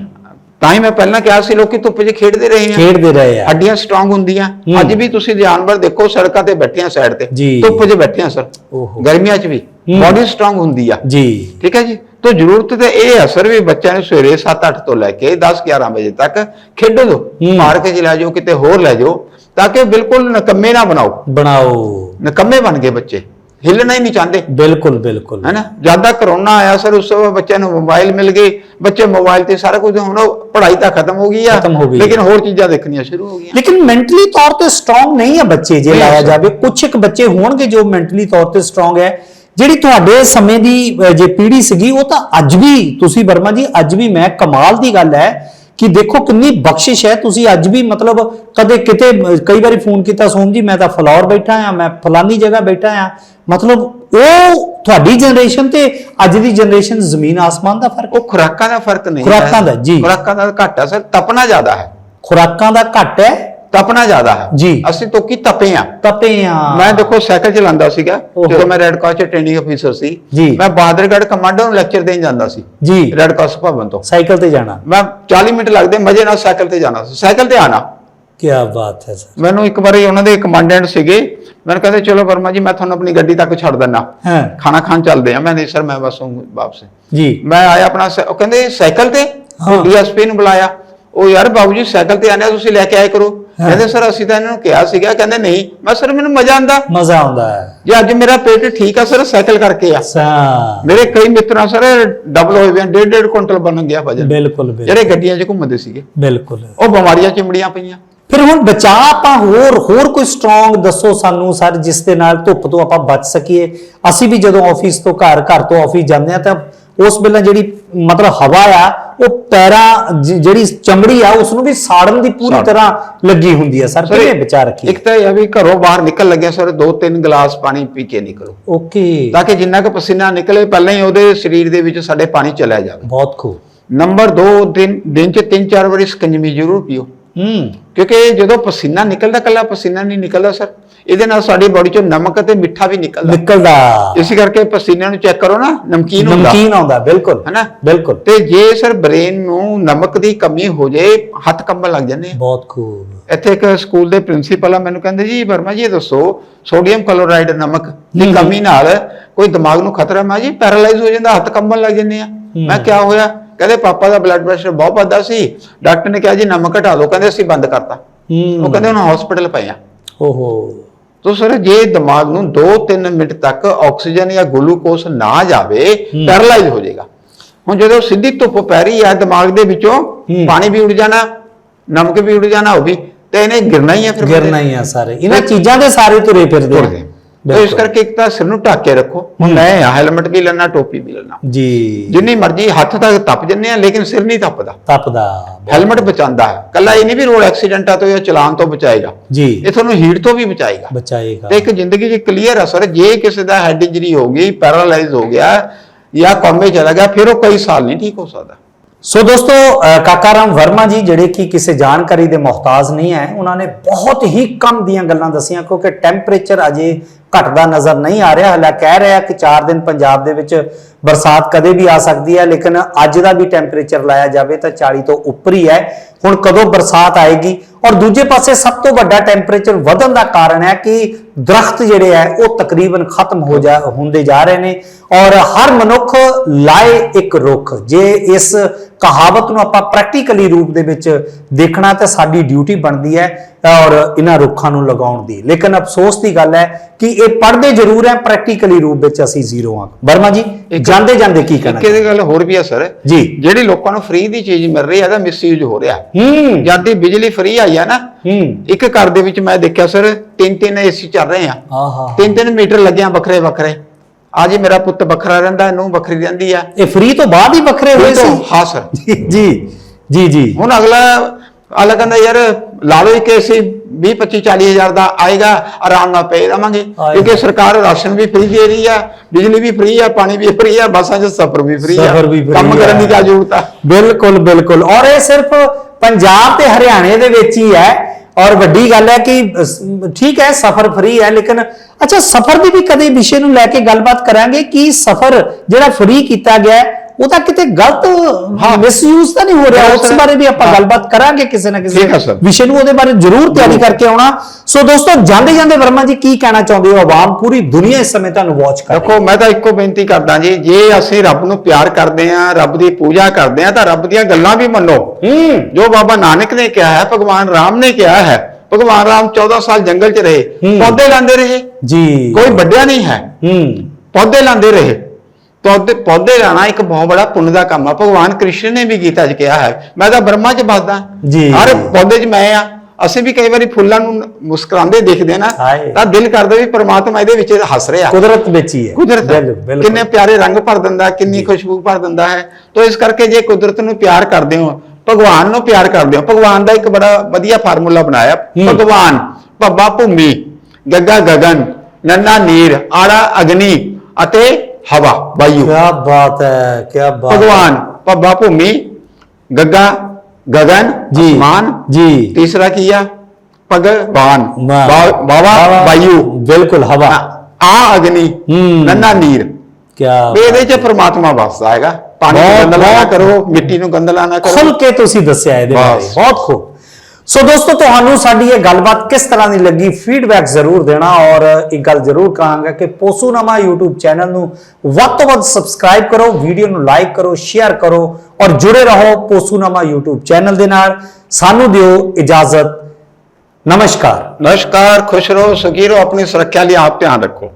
ਤਾਂ ਹੀ ਮੈਂ ਪਹਿਲਾਂ ਕਿਹਾ ਸੀ ਲੋਕੀ ਧੁੱਪ 'ਚ ਖੇਡਦੇ ਰਹੇ ਆ। ਖੇਡਦੇ ਰਹੇ ਆ। ਹੱਡੀਆਂ ਸਟਰੋਂਗ ਹੁੰਦੀਆਂ। ਅੱਜ ਵੀ ਤੁਸੀਂ ਜਾਨਵਰ ਦੇਖੋ ਸੜਕਾਂ ਤੇ ਬੈਠੇ ਆ ਸਾਈਡ ਤੇ। ਧੁੱਪ 'ਚ ਬੈਠੇ ਆ ਸਰ ਓਹੋ। ਗਰਮੀਆਂ 'ਚ ਵੀ। ਬਾਡੀ ਸਟਰੋਂਗ ਹੁੰਦੀ ਆ। ਜੀ। ਠੀਕ ਹੈ ਜੀ? ਤਾਂ ਜ਼ਰੂਰਤ ਤੇ ਇਹ ਹੈ ਸਰ ਵੀ ਬੱਚਿਆਂ ਨੂੰ ਸਵੇਰੇ 7-8 ਤੋਂ ਲੈ ਕੇ 10-11 ਵਜੇ ਤੱਕ ਖੇਡੋ ਹੂੰ। ਪਾਰਕ 'ਚ ਲੈ ਜਾਓ ਕਿਤੇ ਹੋਰ ਲੈ ਜਾਓ ਤਾਂ ਕਿ ਬਿਲਕੁਲ ਨਕੰਮੇ ਨਾ ਬਣਾਓ। ਬਣਾਓ। ਨਕੰਮੇ ਬਣ ਗਏ ਬੱਚੇ। ਹਿੱਲਣਾ ਹੀ ਨਹੀਂ ਚਾਹੁੰਦੇ। ਬਿਲਕੁਲ ਬਿਲਕੁਲ। ਹੈਨਾ ਜ਼ਿਆਦਾ ਕਰੋਨਾ ਆਇਆ ਸਰ ਉਸ ਤੋਂ ਬਾਅਦ ਬੱਚਿਆਂ ਨੂੰ ਮੋਬਾਈਲ ਮਿਲ ਗਏ। ਬੱਚੇ ਮੋਬਾਈਲ ਤੇ ਸਾਰਾ ਕੁਝ ਹੁਣ ਪੜ੍ਹਾਈ ਤਾਂ ਖਤਮ ਹੋ ਗਈ ਆ। ਖਤਮ ਹੋ ਗਈ ਲੇਕਿਨ ਹੋਰ ਚੀਜ਼ਾਂ ਦੇਖਣੀਆਂ ਸ਼ੁਰੂ ਹੋ ਗਈਆਂ। ਲੇਕਿਨ ਮੈਂਟਲੀ ਤੌਰ ਤੇ ਸਟਰੋਂਗ ਨਹੀਂ ਹੈ ਬੱਚੇ ਜੇ ਲਾਇਆ। ਜਾਵੇ। ਕੁਝ ਇੱਕ ਬੱਚੇ ਹੋਣਗੇ ਜੋ ਮੈਂਟਲੀ ਤੌਰ ਤੇ ਸਟਰੋਂਗ ਹੈ। ਜਿਹੜੀ ਤੁਹਾਡੇ ਸਮੇਂ ਦੀ ਜੇ ਪੀੜ੍ਹੀ ਸੀਗੀ ਉਹ ਤਾਂ ਅੱਜ ਵੀ ਤੁਸੀਂ ਵਰਮਾ ਜੀ ਅੱਜ ਵੀ ਮੈਂ ਕਮਾਲ ਦੀ ਗੱਲ ਹੈ ਕਿ ਦੇਖੋ ਕਿੰਨੀ ਬਖਸ਼ਿਸ਼ ਹੈ ਤੁਸੀਂ ਅੱਜ ਵੀ ਮਤਲਬ ਕਦੇ ਕਿਤੇ ਕਈ ਵਾਰੀ ਫੋਨ ਕੀਤਾ ਸੋਮ ਜੀ ਮੈਂ ਤਾਂ ਫਲੋਰ ਬੈਠਾ ਆ ਮੈਂ ਫਲਾਨੀ ਜਗ੍ਹਾ ਬੈਠਾ ਆ ਮਤਲਬ ਉਹ ਤੁਹਾਡੀ ਜਨਰੇਸ਼ਨ ਤੇ ਅੱਜ ਦੀ ਜਨਰੇਸ਼ਨ ਜ਼ਮੀਨ ਆਸਮਾਨ ਦਾ ਫ਼ਰਕ ਉਹ ਖੁਰਾਕਾਂ ਦਾ ਫ਼ਰਕ ਨਹੀਂ ਖੁਰਾਕਾਂ। ਦਾ, ਜੀ। ਖੁਰਾਕਾਂ ਦਾ ਘੱਟ ਸਰ ਤਪਣਾ ਜ਼ਿਆਦਾ ਹੈ ਖੁਰਾਕਾਂ ਦਾ ਘੱਟ ਹੈ ਤਪਣਾ ਜ਼ਿਆਦਾ ਹੈ। ਜੀ। ਅਸੀਂ ਤੋਂ ਕੀ ਤਪੇ ਆ ਤਪੇ ਆ ਮੈਂ ਦੇਖੋ ਸਾਈਕਲ ਚਲਾਉਂਦਾ ਸੀਗਾ। ਜਦੋਂ ਮੈਂ ਰੈੱਡ ਕ੍ਰਾਸ ਚ ਟ੍ਰੇਨਿੰਗ ਅਫੀਸਰ ਸੀ। ਮੈਂ ਬਹਾਦਰਗੜ੍ਹ ਕਮਾਂਡੋ ਨੂੰ ਲੈਕਚਰ ਦੇਣ ਜਾਂਦਾ ਸੀ ਜੀ। ਰੈੱਡ ਕ੍ਰਾਸ ਭਵਨ ਤੋਂ। ਸਾਈਕਲ ਤੇ ਜਾਣਾ। ਮੈਂ 40 ਮਿੰਟ ਲੱਗਦੇ ਮਜ਼ੇ ਨਾਲ ਸਾਈਕਲ ਤੇ ਜਾਣਾ ਸੀ। ਸਾਈਕਲ ਤੇ ਆਣਾ ਕੀ ਬਾਤ ਹੈ ਸਰ। ਮੈਨੂੰ ਇੱਕ ਵਾਰੀ ਉਹਨਾਂ ਦੇ ਕਮਾਂਡੈਂਟ ਸੀਗੇ ਮੈਨੂੰ ਕਹਿੰਦੇ ਚਲੋ ਵਰਮਾ ਜੀ ਮੈਂ ਤੁਹਾਨੂੰ ਆਪਣੀ ਗੱਡੀ ਤੱਕ ਛੱਡ ਦਿੰਦਾ। ਹਾਂ। ਖਾਣਾ ਖਾਣ ਚੱਲਦੇ ਆ ਮੈਂ ਨਹੀਂ ਸਰ ਮੈਂ ਬਸ ਵਾਪਸ ਜੀ। ਮੈਂ ਆਇਆ ਆਪਣਾ ਉਹ ਕਹਿੰਦੇ ਸਾਈਕਲ ਤੇ। ਡੀਐਸਪੀ ਨੂੰ ਬੁਲਾਇਆ। ਉਹ ਯਾਰ ਬਾਬੂ ਜੀ ਸਾਈਕਲ ਤੇ ਆਨੇ ਤੁਸੀਂ ਲੈ ਕੇ ਆਏ ਕਰੋ। ਕਹਿੰਦੇ ਸਰ ਅਸੀਂ ਤਾਂ ਇਹਨਾਂ ਨੂੰ ਕਿਹਾ ਸੀਗਾ। ਕਹਿੰਦੇ ਨਹੀਂ। ਮੈਂ ਸਰ ਮੈਨੂੰ ਮਜ਼ਾ ਆਂਦਾ ਮਜ਼ਾ ਆਉਂਦਾ ਹੈ। ਜੇ ਅੱਜ ਮੇਰਾ ਪੇਟ ਠੀਕ ਆ ਸਰ ਸਾਈਕਲ ਕਰਕੇ ਆ। ਸਾ ਮੇਰੇ ਕਈ ਮਿੱਤਰਾਂ ਸਰ ਡਬਲ ਹੋਏ ਵੇ ਡੇਢ ਡੇਢ ਕੁਇੰਟਲ ਬਣ ਗਿਆ ਵਜਨ। ਬਿਲਕੁਲ ਬਿਲਕੁਲ। ਜਿਹੜੇ ਗੱਡੀਆਂ 'ਚ ਘੁੰਮਦੇ ਸੀਗੇ ਬਿਲਕੁਲ। ਉਹ ਬਿਮਾਰੀਆਂ ਚਿਮੜੀਆਂ ਪਈਆਂ। ਫਿਰ ਹੁਣ ਬਚਾ ਆਪਾਂ ਹੋਰ ਹੋਰ ਕੋਈ ਸਟਰੋਂਗ ਦੱਸੋ ਸਾਨੂੰ ਸਰ ਜਿਸ ਦੇ ਨਾਲ ਧੁੱਪ ਤੋਂ ਆਪਾਂ ਬਚ ਸਕੀਏ। ਅਸੀਂ ਵੀ ਜਦੋਂ ਆਫਿਸ ਤੋਂ ਘਰ ਘਰ ਤੋਂ ਆਫਿਸ ਜਾਂਦੇ ਆ ਤਾਂ ਉਸ ਵੇਲੇ ਜਿਹੜੀ ਮਤਲਬ ਹਵਾ ਆ ਉਹ ਪੈਰਾਂ ਜਿਹੜੀ ਚਮੜੀ ਆ ਉਸ ਨੂੰ ਵੀ ਸਾੜਨ ਦੀ ਪੂਰੀ ਤਰ੍ਹਾਂ ਲੱਗੀ ਹੁੰਦੀ ਹੈ ਸਰ। ਕਿਵੇਂ ਬਚਾ ਰੱਖੀਏ? ਇੱਕ ਤਾਂ ਇਹ ਆ ਵੀ ਘਰੋਂ ਬਾਹਰ ਨਿਕਲ ਲੱਗਿਆ ਸਰ। ਦੋ ਤਿੰਨ ਗਲਾਸ ਪਾਣੀ ਪੀ ਕੇ ਨਿਕਲੋ। ਓਕੇ। ਤਾਂ ਕਿ ਜਿੰਨਾ ਕੁ ਪਸੀਨਾ ਨਿਕਲੇ ਪਹਿਲਾਂ ਹੀ ਉਹਦੇ ਸਰੀਰ ਦੇ ਵਿੱਚ ਸਾਡੇ ਪਾਣੀ ਚਲਿਆ ਜਾਵੇ। ਬਹੁਤ ਖੂਬ। ਨੰਬਰ 2 ਦਿਨ ਦਿਨ ਚ 3-4 ਵਾਰੀ ਸਕੰਜਮੀ ਜ਼ਰੂਰ ਪੀਓ। ਹੂੰ। ਕਿਉਂਕਿ ਜਦੋਂ ਪਸੀਨਾ ਨਿਕਲਦਾ ਕੱਲਾ ਪਸੀਨਾ ਨਹੀਂ ਨਿਕਲਦਾ ਸਰ। ਇਹਦੇ ਨਾਲ ਸਾਡੀ ਬਾਡੀ ਚੋਂ ਨਮਕ ਅਤੇ ਮਿੱਠਾ ਵੀ ਨਿਕਲਦਾ। ਨਿਕਲਦਾ। ਇਸ ਕਰਕੇ ਪਸੀਨੇ ਨੂੰ ਚੈੱਕ ਕਰੋ ਨਾ ਨਮਕੀਨ ਹੁੰਦਾ। ਨਮਕੀਨ ਆਉਂਦਾ ਬਿਲਕੁਲ ਹੈਨਾ? ਬਿਲਕੁਲ। ਤੇ ਜੇ ਸਰ ਬ੍ਰੇਨ ਨੂੰ ਨਮਕ ਦੀ ਕਮੀ ਹੋ ਜੇ ਹੱਥ ਕੰਬਣ ਲੱਗ ਜਾਂਦੇ ਆ। ਬਹੁਤ ਖੂਬ। ਇੱਥੇ ਇੱਕ ਸਕੂਲ ਦੇ ਪ੍ਰਿੰਸੀਪਲ ਆ ਮੈਨੂੰ ਕਹਿੰਦੇ ਜੀ ਵਰਮਾ ਜੀ ਇਹ ਦੱਸੋ ਸੋਡੀਅਮ ਕਲੋਰਾਈਡ ਨਮਕ ਦੀ। ਕਮੀ ਨਾਲ ਕੋਈ ਦਿਮਾਗ ਨੂੰ ਖਤਰਾ? ਮੈਂ ਜੀ ਪੈਰਾਲਾਈਜ਼ ਹੋ ਜਾਂਦਾ ਹੱਥ ਕੰਬਣ ਲੱਗ ਜਾਂਦੇ ਆ। ਮੈਂ ਕਿਹਾ ਹੋਇਆ? ਕਹਿੰਦੇ ਪਾਪਾ ਦਾ ਬਲੱਡ ਪ੍ਰੈਸ਼ਰ ਬਹੁਤ ਵੱਧਦਾ ਸੀ। ਡਾਕਟਰ ਨੇ ਕਿਹਾ ਜੀ ਨਮਕ ਘਟਾ ਲਓ ਕਹਿੰਦੇ ਅਸੀਂ ਬੰਦ ਕਰਤਾ। ਉਹ ਕਹਿੰਦੇ ਹੁਣ ਹਸਪੀਟਲ ਪਏ ਆ। ਓਹੋ। ਤੋ ਸਰ ਜੇ ਦਿਮਾਗ ਨੂੰ 2-3 ਮਿੰਟ ਤੱਕ ਆਕਸੀਜਨ ਜਾਂ ਗਲੂਕੋਸ ਨਾ ਜਾਵੇ। ਪੈਰਾਲਾਈਜ਼ ਹੋ ਜਾਏਗਾ। ਹੁਣ ਜਦੋਂ ਸਿੱਧੀ ਧੁੱਪ ਪੈ ਰਹੀ ਹੈ ਦਿਮਾਗ ਦੇ ਵਿੱਚੋਂ। ਪਾਣੀ ਵੀ ਉੱਡ ਜਾਣਾ ਨਮਕ ਵੀ ਉੱਡ ਜਾਣਾ ਉਹ ਵੀ ਤੇ ਇਹਨੇ ਗਿਰਨਾ ਹੀ ਹੈ ਫਿਰ ਗਿਰਨਾ ਹੀ ਆ ਸਾਰੇ। ਇਹਨਾਂ ਚੀਜ਼ਾਂ ਦੇ ਸਾਰੇ ਤੁਰੇ ਫਿਰਦੇ ਤੇ ਇਸ ਕਰਕੇ ਇੱਕ ਤਾਂ ਸਿਰ ਨੂੰ ਢੱਕ ਕੇ ਰੱਖੋ। ਮੈਂ ਹੈਲਮਟ ਵੀ ਲੈਣਾ ਟੋਪੀ ਵੀ ਲੈਣਾ ਜੀ। ਜਿੰਨੀ ਮਰਜ਼ੀ ਹੱਥ ਤੱਕ ਤੱਪ ਜੰਨੇ ਆ ਲੇਕਿਨ ਸਿਰ ਨਹੀਂ ਤੱਪਦਾ। ਤਪਦਾ। ਹੈਲਮਟ ਬਚਾਉਂਦਾ ਹੈ। ਕੱਲਾ ਇਹ ਨਹੀਂ ਵੀ ਰੋਡ ਐਕਸੀਡੈਂਟਾਂ ਤੋਂ ਜਾਂ ਚਲਾਨ ਤੋਂ ਬਚਾਏਗਾ। ਜੀ। ਇਹ ਤੁਹਾਨੂੰ ਹੀਟ ਤੋਂ ਵੀ ਬਚਾਏਗਾ। ਬਚਾਏਗਾ। ਤੇ ਇੱਕ ਜ਼ਿੰਦਗੀ 'ਚ ਕਲੀਅਰ ਆ ਸਰ ਜੇ ਕਿਸੇ ਦਾ ਹੈਡ ਇੰਜਰੀ ਹੋ ਗਈ ਪੈਰਾਲਾਈਜ਼ ਹੋ ਗਿਆ ਜਾਂ ਕੋਮੇ ਚਲਾ ਗਿਆ ਫਿਰ ਉਹ ਕਈ ਸਾਲ ਨਹੀਂ ਠੀਕ ਹੋ ਸਕਦਾ। ਸੋ ਦੋਸਤੋ ਕਾਕਾ ਰਾਮ ਵਰਮਾ ਜੀ ਜਿਹੜੇ ਕਿ ਕਿਸੇ ਜਾਣਕਾਰੀ ਦੇ ਮੁਹਤਾਜ ਨਹੀਂ ਹੈ ਉਹਨਾਂ ਨੇ ਬਹੁਤ ਹੀ ਕਮ ਦੀਆਂ ਗੱਲਾਂ ਦੱਸੀਆਂ ਕਿਉਂਕਿ ਟੈਂਪਰੇਚਰ ਅਜੇ ਘਟਦਾ ਨਜ਼ਰ ਨਹੀਂ ਆ ਰਿਹਾ। ਹਲਾ ਕਹਿ ਰਿਹਾ ਕਿ 4 ਦਿਨ ਪੰਜਾਬ ਦੇ ਵਿੱਚ ਬਰਸਾਤ ਕਦੇ ਵੀ ਆ ਸਕਦੀ ਹੈ, ਲੇਕਿਨ ਅੱਜ ਦਾ ਵੀ ਟੈਂਪਰੇਚਰ ਲਾਇਆ ਜਾਵੇ ਤਾਂ 40 ਤੋਂ ਉੱਪਰ ਹੀ ਹੈ। ਹੁਣ ਕਦੋਂ ਬਰਸਾਤ ਆਏਗੀ? ਔਰ ਦੂਜੇ ਪਾਸੇ ਸਭ ਤੋਂ ਵੱਡਾ ਟੈਂਪਰੇਚਰ ਵਧਣ ਦਾ ਕਾਰਨ ਹੈ ਕਿ ਦਰਖਤ ਜਿਹੜੇ ਹੈ ਉਹ ਤਕਰੀਬਨ ਖਤਮ ਹੋ ਜਾ ਹੁੰਦੇ ਜਾ ਰਹੇ ਨੇ ਔਰ ਹਰ ਮਨੁੱਖ ਲਾਏ ਇੱਕ ਰੁੱਖ। ਜੇ ਇਸ ਕਹਾਵਤ ਨੂੰ ਆਪਾਂ ਪ੍ਰੈਕਟੀਕਲੀ ਰੂਪ ਦੇ ਵਿੱਚ ਦੇਖਣਾ ਤਾਂ ਸਾਡੀ ਡਿਊਟੀ ਬਣਦੀ ਹੈ ਔਰ ਇਹਨਾਂ ਰੁੱਖਾਂ ਨੂੰ ਲਗਾਉਣ ਦੀ। ਲੇਕਿਨ ਅਫਸੋਸ ਦੀ ਗੱਲ ਹੈ ਕਿ ਇਹ ਪੜ੍ਹਦੇ ਜ਼ਰੂਰ ਹੈ ਪ੍ਰੈਕਟੀਕਲੀ ਰੂਪ ਵਿੱਚ ਅਸੀਂ ਜ਼ੀਰੋ ਹਾਂ। ਵਰਮਾ ਜੀ ਜਾਂਦੇ ਜਾਂਦੇ ਕੀ ਕਹਿਣਾ ਇੱਕ ਇਹਦੀ ਗੱਲ ਹੋਰ ਵੀ ਆ ਸਰ। ਜੀ। ਜਿਹੜੀ ਲੋਕਾਂ ਨੂੰ ਫ੍ਰੀ ਦੀ ਚੀਜ਼ ਮਿਲ ਰਹੀ ਹੈ ਇਹਦਾ ਮਿਸਯੂਜ਼ ਹੋ ਰਿਹਾ। ਹੂੰ। ਜਦ ਦੀ ਬਿਜਲੀ ਫ੍ਰੀ ਆਈ ਆ ਨਾ ਹੂੰ। ਇੱਕ ਘਰ ਦੇ ਵਿੱਚ ਮੈਂ ਦੇਖਿਆ ਸਰ ਤਿੰਨ ਤਿੰਨ ਏਸੀ ਚੱਲ ਰਹੇ ਆ। ਆਹਾ ਤਿੰਨ ਤਿੰਨ ਮੀਟਰ ਲੱਗਿਆ ਵੱਖਰੇ ਵੱਖਰੇ। ਆ ਜੀ ਮੇਰਾ ਪੁੱਤ ਵੱਖਰਾ ਰਹਿੰਦਾ ਇਹਨੂੰ ਵੱਖਰੀ ਰਹਿੰਦੀ ਆ। ਇਹ ਫ੍ਰੀ ਤੋਂ ਬਾਅਦ ਹੀ ਵੱਖਰੇ ਹੋਏ ਸੀ? ਹਾਂ ਸਰ ਜੀ ਜੀ ਜੀ ਹੁਣ ਅਗਲਾ ਅਗਲਾ ਕਹਿੰਦਾ ਯਾਰ ਲਾ ਲਓ ਇੱਕ ਏਸੀ 20 25 40 ਹਜ਼ਾਰ ਦਾ ਆਏਗਾ ਆਰਾਮ ਨਾਲ ਪਏ ਰਵਾਂਗੇ। ਕਿਉਂਕਿ ਸਰਕਾਰ ਰਾਸ਼ਨ ਵੀ ਫ੍ਰੀ ਦੇ ਰਹੀ ਆ ਬਿਜਲੀ ਵੀ ਫ੍ਰੀ ਆ ਪਾਣੀ ਵੀ ਫ੍ਰੀ ਆ ਬੱਸਾਂ 'ਚ ਸਫ਼ਰ ਵੀ ਫ੍ਰੀ ਆ। ਕੰਮ ਕਰਨ ਦੀ। ਕੀ ਜ਼ਰੂਰਤ ਆ? ਬਿਲਕੁਲ ਬਿਲਕੁਲ। ਔਰ ਇਹ ਸਿਰਫ ਪੰਜਾਬ ਤੇ ਹਰਿਆਣੇ ਦੇ ਵਿੱਚ ਹੀ ਹੈ। ਔਰ ਵੱਡੀ ਗੱਲ ਹੈ ਕਿ ਠੀਕ ਹੈ, ਸਫ਼ਰ ਫਰੀ ਹੈ, ਲੇਕਿਨ, ਅੱਛਾ, ਸਫ਼ਰ ਦੀ ਵੀ ਕਦੇ ਵਿਸ਼ੇ ਨੂੰ ਲੈ ਕੇ ਗੱਲਬਾਤ ਕਰਾਂਗੇ ਕਿ ਸਫ਼ਰ ਜਿਹੜਾ ਫਰੀ ਕੀਤਾ ਗਿਆ ਹੈ ਉਹਦਾ ਕਿਤੇ ਗਲਤ। ਮਿਸਯੂਜ਼ ਤਾਂ ਨਹੀਂ ਹੋ ਰਿਹਾ। ਉਸ। ਬਾਰੇ ਵੀ ਆਪਾਂ। ਗੱਲਬਾਤ ਕਰਾਂਗੇ ਕਿਸੇ ਨਾ ਕਿਸੇ। ਵਿਸ਼ੇ ਨੂੰ ਉਹਦੇ ਬਾਰੇ ਜ਼ਰੂਰ ਤਿਆਰੀ ਕਰਕੇ ਆਉਣਾ। ਸੋ ਦੋਸਤੋ ਜਾਂਦੇ ਜਾਂਦੇ ਵਰਮਾ ਜੀ ਕੀ ਕਹਿਣਾ ਚਾਹੁੰਦੇ ਹੋ ਆਵਾਮ ਪੂਰੀ ਦੁਨੀਆ ਇਸ ਸਮੇਂ ਤੁਹਾਨੂੰ ਵਾਚ ਕਰ ਦੇਖੋ ਮੈਂ ਤਾਂ ਇੱਕੋ ਬੇਨਤੀ ਕਰਦਾ ਜੀ ਜੇ ਅਸੀਂ ਰੱਬ ਨੂੰ ਪਿਆਰ ਕਰਦੇ ਆ ਰੱਬ ਦੀ ਪੂਜਾ ਕਰਦੇ ਆ ਤਾਂ ਰੱਬ ਦੀਆਂ ਗੱਲਾਂ ਵੀ ਮੰਨੋ। ਹੂੰ। ਜੋ ਬਾਬਾ ਨਾਨਕ ਨੇ ਕਿਹਾ ਹੈ ਭਗਵਾਨ ਰਾਮ ਨੇ ਕਿਹਾ ਹੈ ਭਗਵਾਨ ਰਾਮ 14 ਸਾਲ ਜੰਗਲ 'ਚ ਰਹੇ। ਪੌਦੇ ਲਾਉਂਦੇ ਰਹੇ। ਜੀ। ਕੋਈ ਵੱਡਿਆ ਨਹੀਂ ਹੈ। ਹੂੰ। ਪੌਦੇ ਲਾਉਂਦੇ ਰਹੇ। ਪੌਦੇ ਪੌਦੇ ਲਾਣਾ ਇੱਕ ਬਹੁਤ ਬੜਾ ਪੁੰਨ ਦਾ ਕੰਮ ਆ। ਭਗਵਾਨ ਕ੍ਰਿਸ਼ਨ ਨੇ ਵੀ ਗੀਤਾ 'ਚ ਕਿਹਾ ਹੈ। ਮੈਂ ਤਾਂ ਬ੍ਰਹਮਾ 'ਚ ਬਸਦਾ ਜੀ। ਹਰ ਪੌਦੇ 'ਚ ਮੈਂ ਆ। ਅਸੀਂ ਵੀ ਕਈ ਵਾਰੀ ਫੁੱਲਾਂ ਨੂੰ ਮੁਸਕਰਾਉਂਦੇ ਦੇਖਦੇ ਨਾ ਹਾਏ। ਤਾਂ ਦਿਲ ਕਰਦਾ ਵੀ ਪ੍ਰਮਾਤਮਾ ਇਹਦੇ ਵਿੱਚ ਹੱਸ ਰਿਹਾ। ਕੁਦਰਤ ਵਿੱਚ ਹੀ ਹੈ। ਕੁਦਰਤ। ਬਿਲ- ਬਿਲਕੁਲ। ਕਿੰਨੇ ਪਿਆਰੇ ਰੰਗ ਭਰ ਦਿੰਦਾ ਕਿੰਨੀ ਖੁਸ਼ਬੂ ਭਰ ਦਿੰਦਾ ਹੈ। ਤੋਂ ਇਸ ਕਰਕੇ ਜੇ ਕੁਦਰਤ ਨੂੰ ਪਿਆਰ ਕਰਦੇ ਹੋ ਭਗਵਾਨ ਨੂੰ ਪਿਆਰ ਕਰਦੇ ਹੋ ਭਗਵਾਨ ਦਾ ਇੱਕ ਬੜਾ ਵਧੀਆ ਫਾਰਮੂਲਾ ਬਣਾਇਆ। ਹੂੰ। ਭਗਵਾਨ ਭੱਬਾ ਭੂਮੀ ਗੱਗਾ ਗਗਨ ਨੰਨਾ ਨੀਰ ਆੜਾ ਅਗਨੀ ਅਤੇ ਹਵਾ ਵਾਯੂ। ਕਿਆ ਬਾਤ ਹੈ ਕਿਆ ਬਾਤ। ਭਗਵਾਨ ਭੱਬਾ ਭੂਮੀ ਗੱਗਾ ਗਗਨ ਜੀ। ਅਸਮਾਨ। ਜੀ। ਤੀਸਰਾ ਕੀ ਆ? ਭਗਵਾਨ ਵਾਹ। ਬਾ- ਬਾਵਾ ਵਾਯੂ। ਬਿਲਕੁਲ ਹਵਾ। ਆ ਅਗਨੀ। ਨੰਨਾ ਨੀਰ। ਕਿਆ ਇਹਦੇ ਚ ਪ੍ਰਮਾਤਮਾ ਵਸਦਾ ਹੈਗਾ ਪਾਣੀ ਨੂੰ ਗੰਦਲਾ ਕਰੋ ਮਿੱਟੀ ਨੂੰ ਗੰਦਲਾ ਨਾ ਖੁੱਲ ਕਰੋ ਕੇ ਤੁਸੀਂ ਦੱਸਿਆ ਇਹਦੇ ਬਾਰੇ। ਬਹੁਤ ਖੂਬ। ਸੋ ਦੋਸਤੋ, ਤੁਹਾਨੂੰ ਸਾਡੀ ਇਹ ਗੱਲਬਾਤ ਕਿਸ ਤਰ੍ਹਾਂ ਦੀ ਲੱਗੀ? ਫੀਡਬੈਕ ਜ਼ਰੂਰ ਦੇਣਾ ਔਰ ਇੱਕ ਗੱਲ ਜ਼ਰੂਰ ਕਹਾਂਗਾ ਕਿ ਪੋਸੂਨਾਮਾ YouTube ਚੈਨਲ ਨੂੰ ਵੱਧ ਤੋਂ ਵੱਧ ਸਬਸਕ੍ਰਾਈਬ ਕਰੋ ਵੀਡੀਓ ਨੂੰ ਲਾਈਕ ਕਰੋ ਸ਼ੇਅਰ ਕਰੋ ਔਰ ਜੁੜੇ ਰਹੋ ਪੋਸੂਨਾਮਾ YouTube ਚੈਨਲ ਦੇ ਨਾਲ। ਸਾਨੂੰ ਦਿਓ ਇਜਾਜ਼ਤ। ਨਮਸਕਾਰ। ਨਮਸਕਾਰ, ਖੁਸ਼ ਰਹੋ, ਸੁਖੀ ਰਹੋ, ਆਪਣੀ ਸੁਰੱਖਿਆ ਲਈ ਆਪ ਧਿਆਨ ਰੱਖੋ।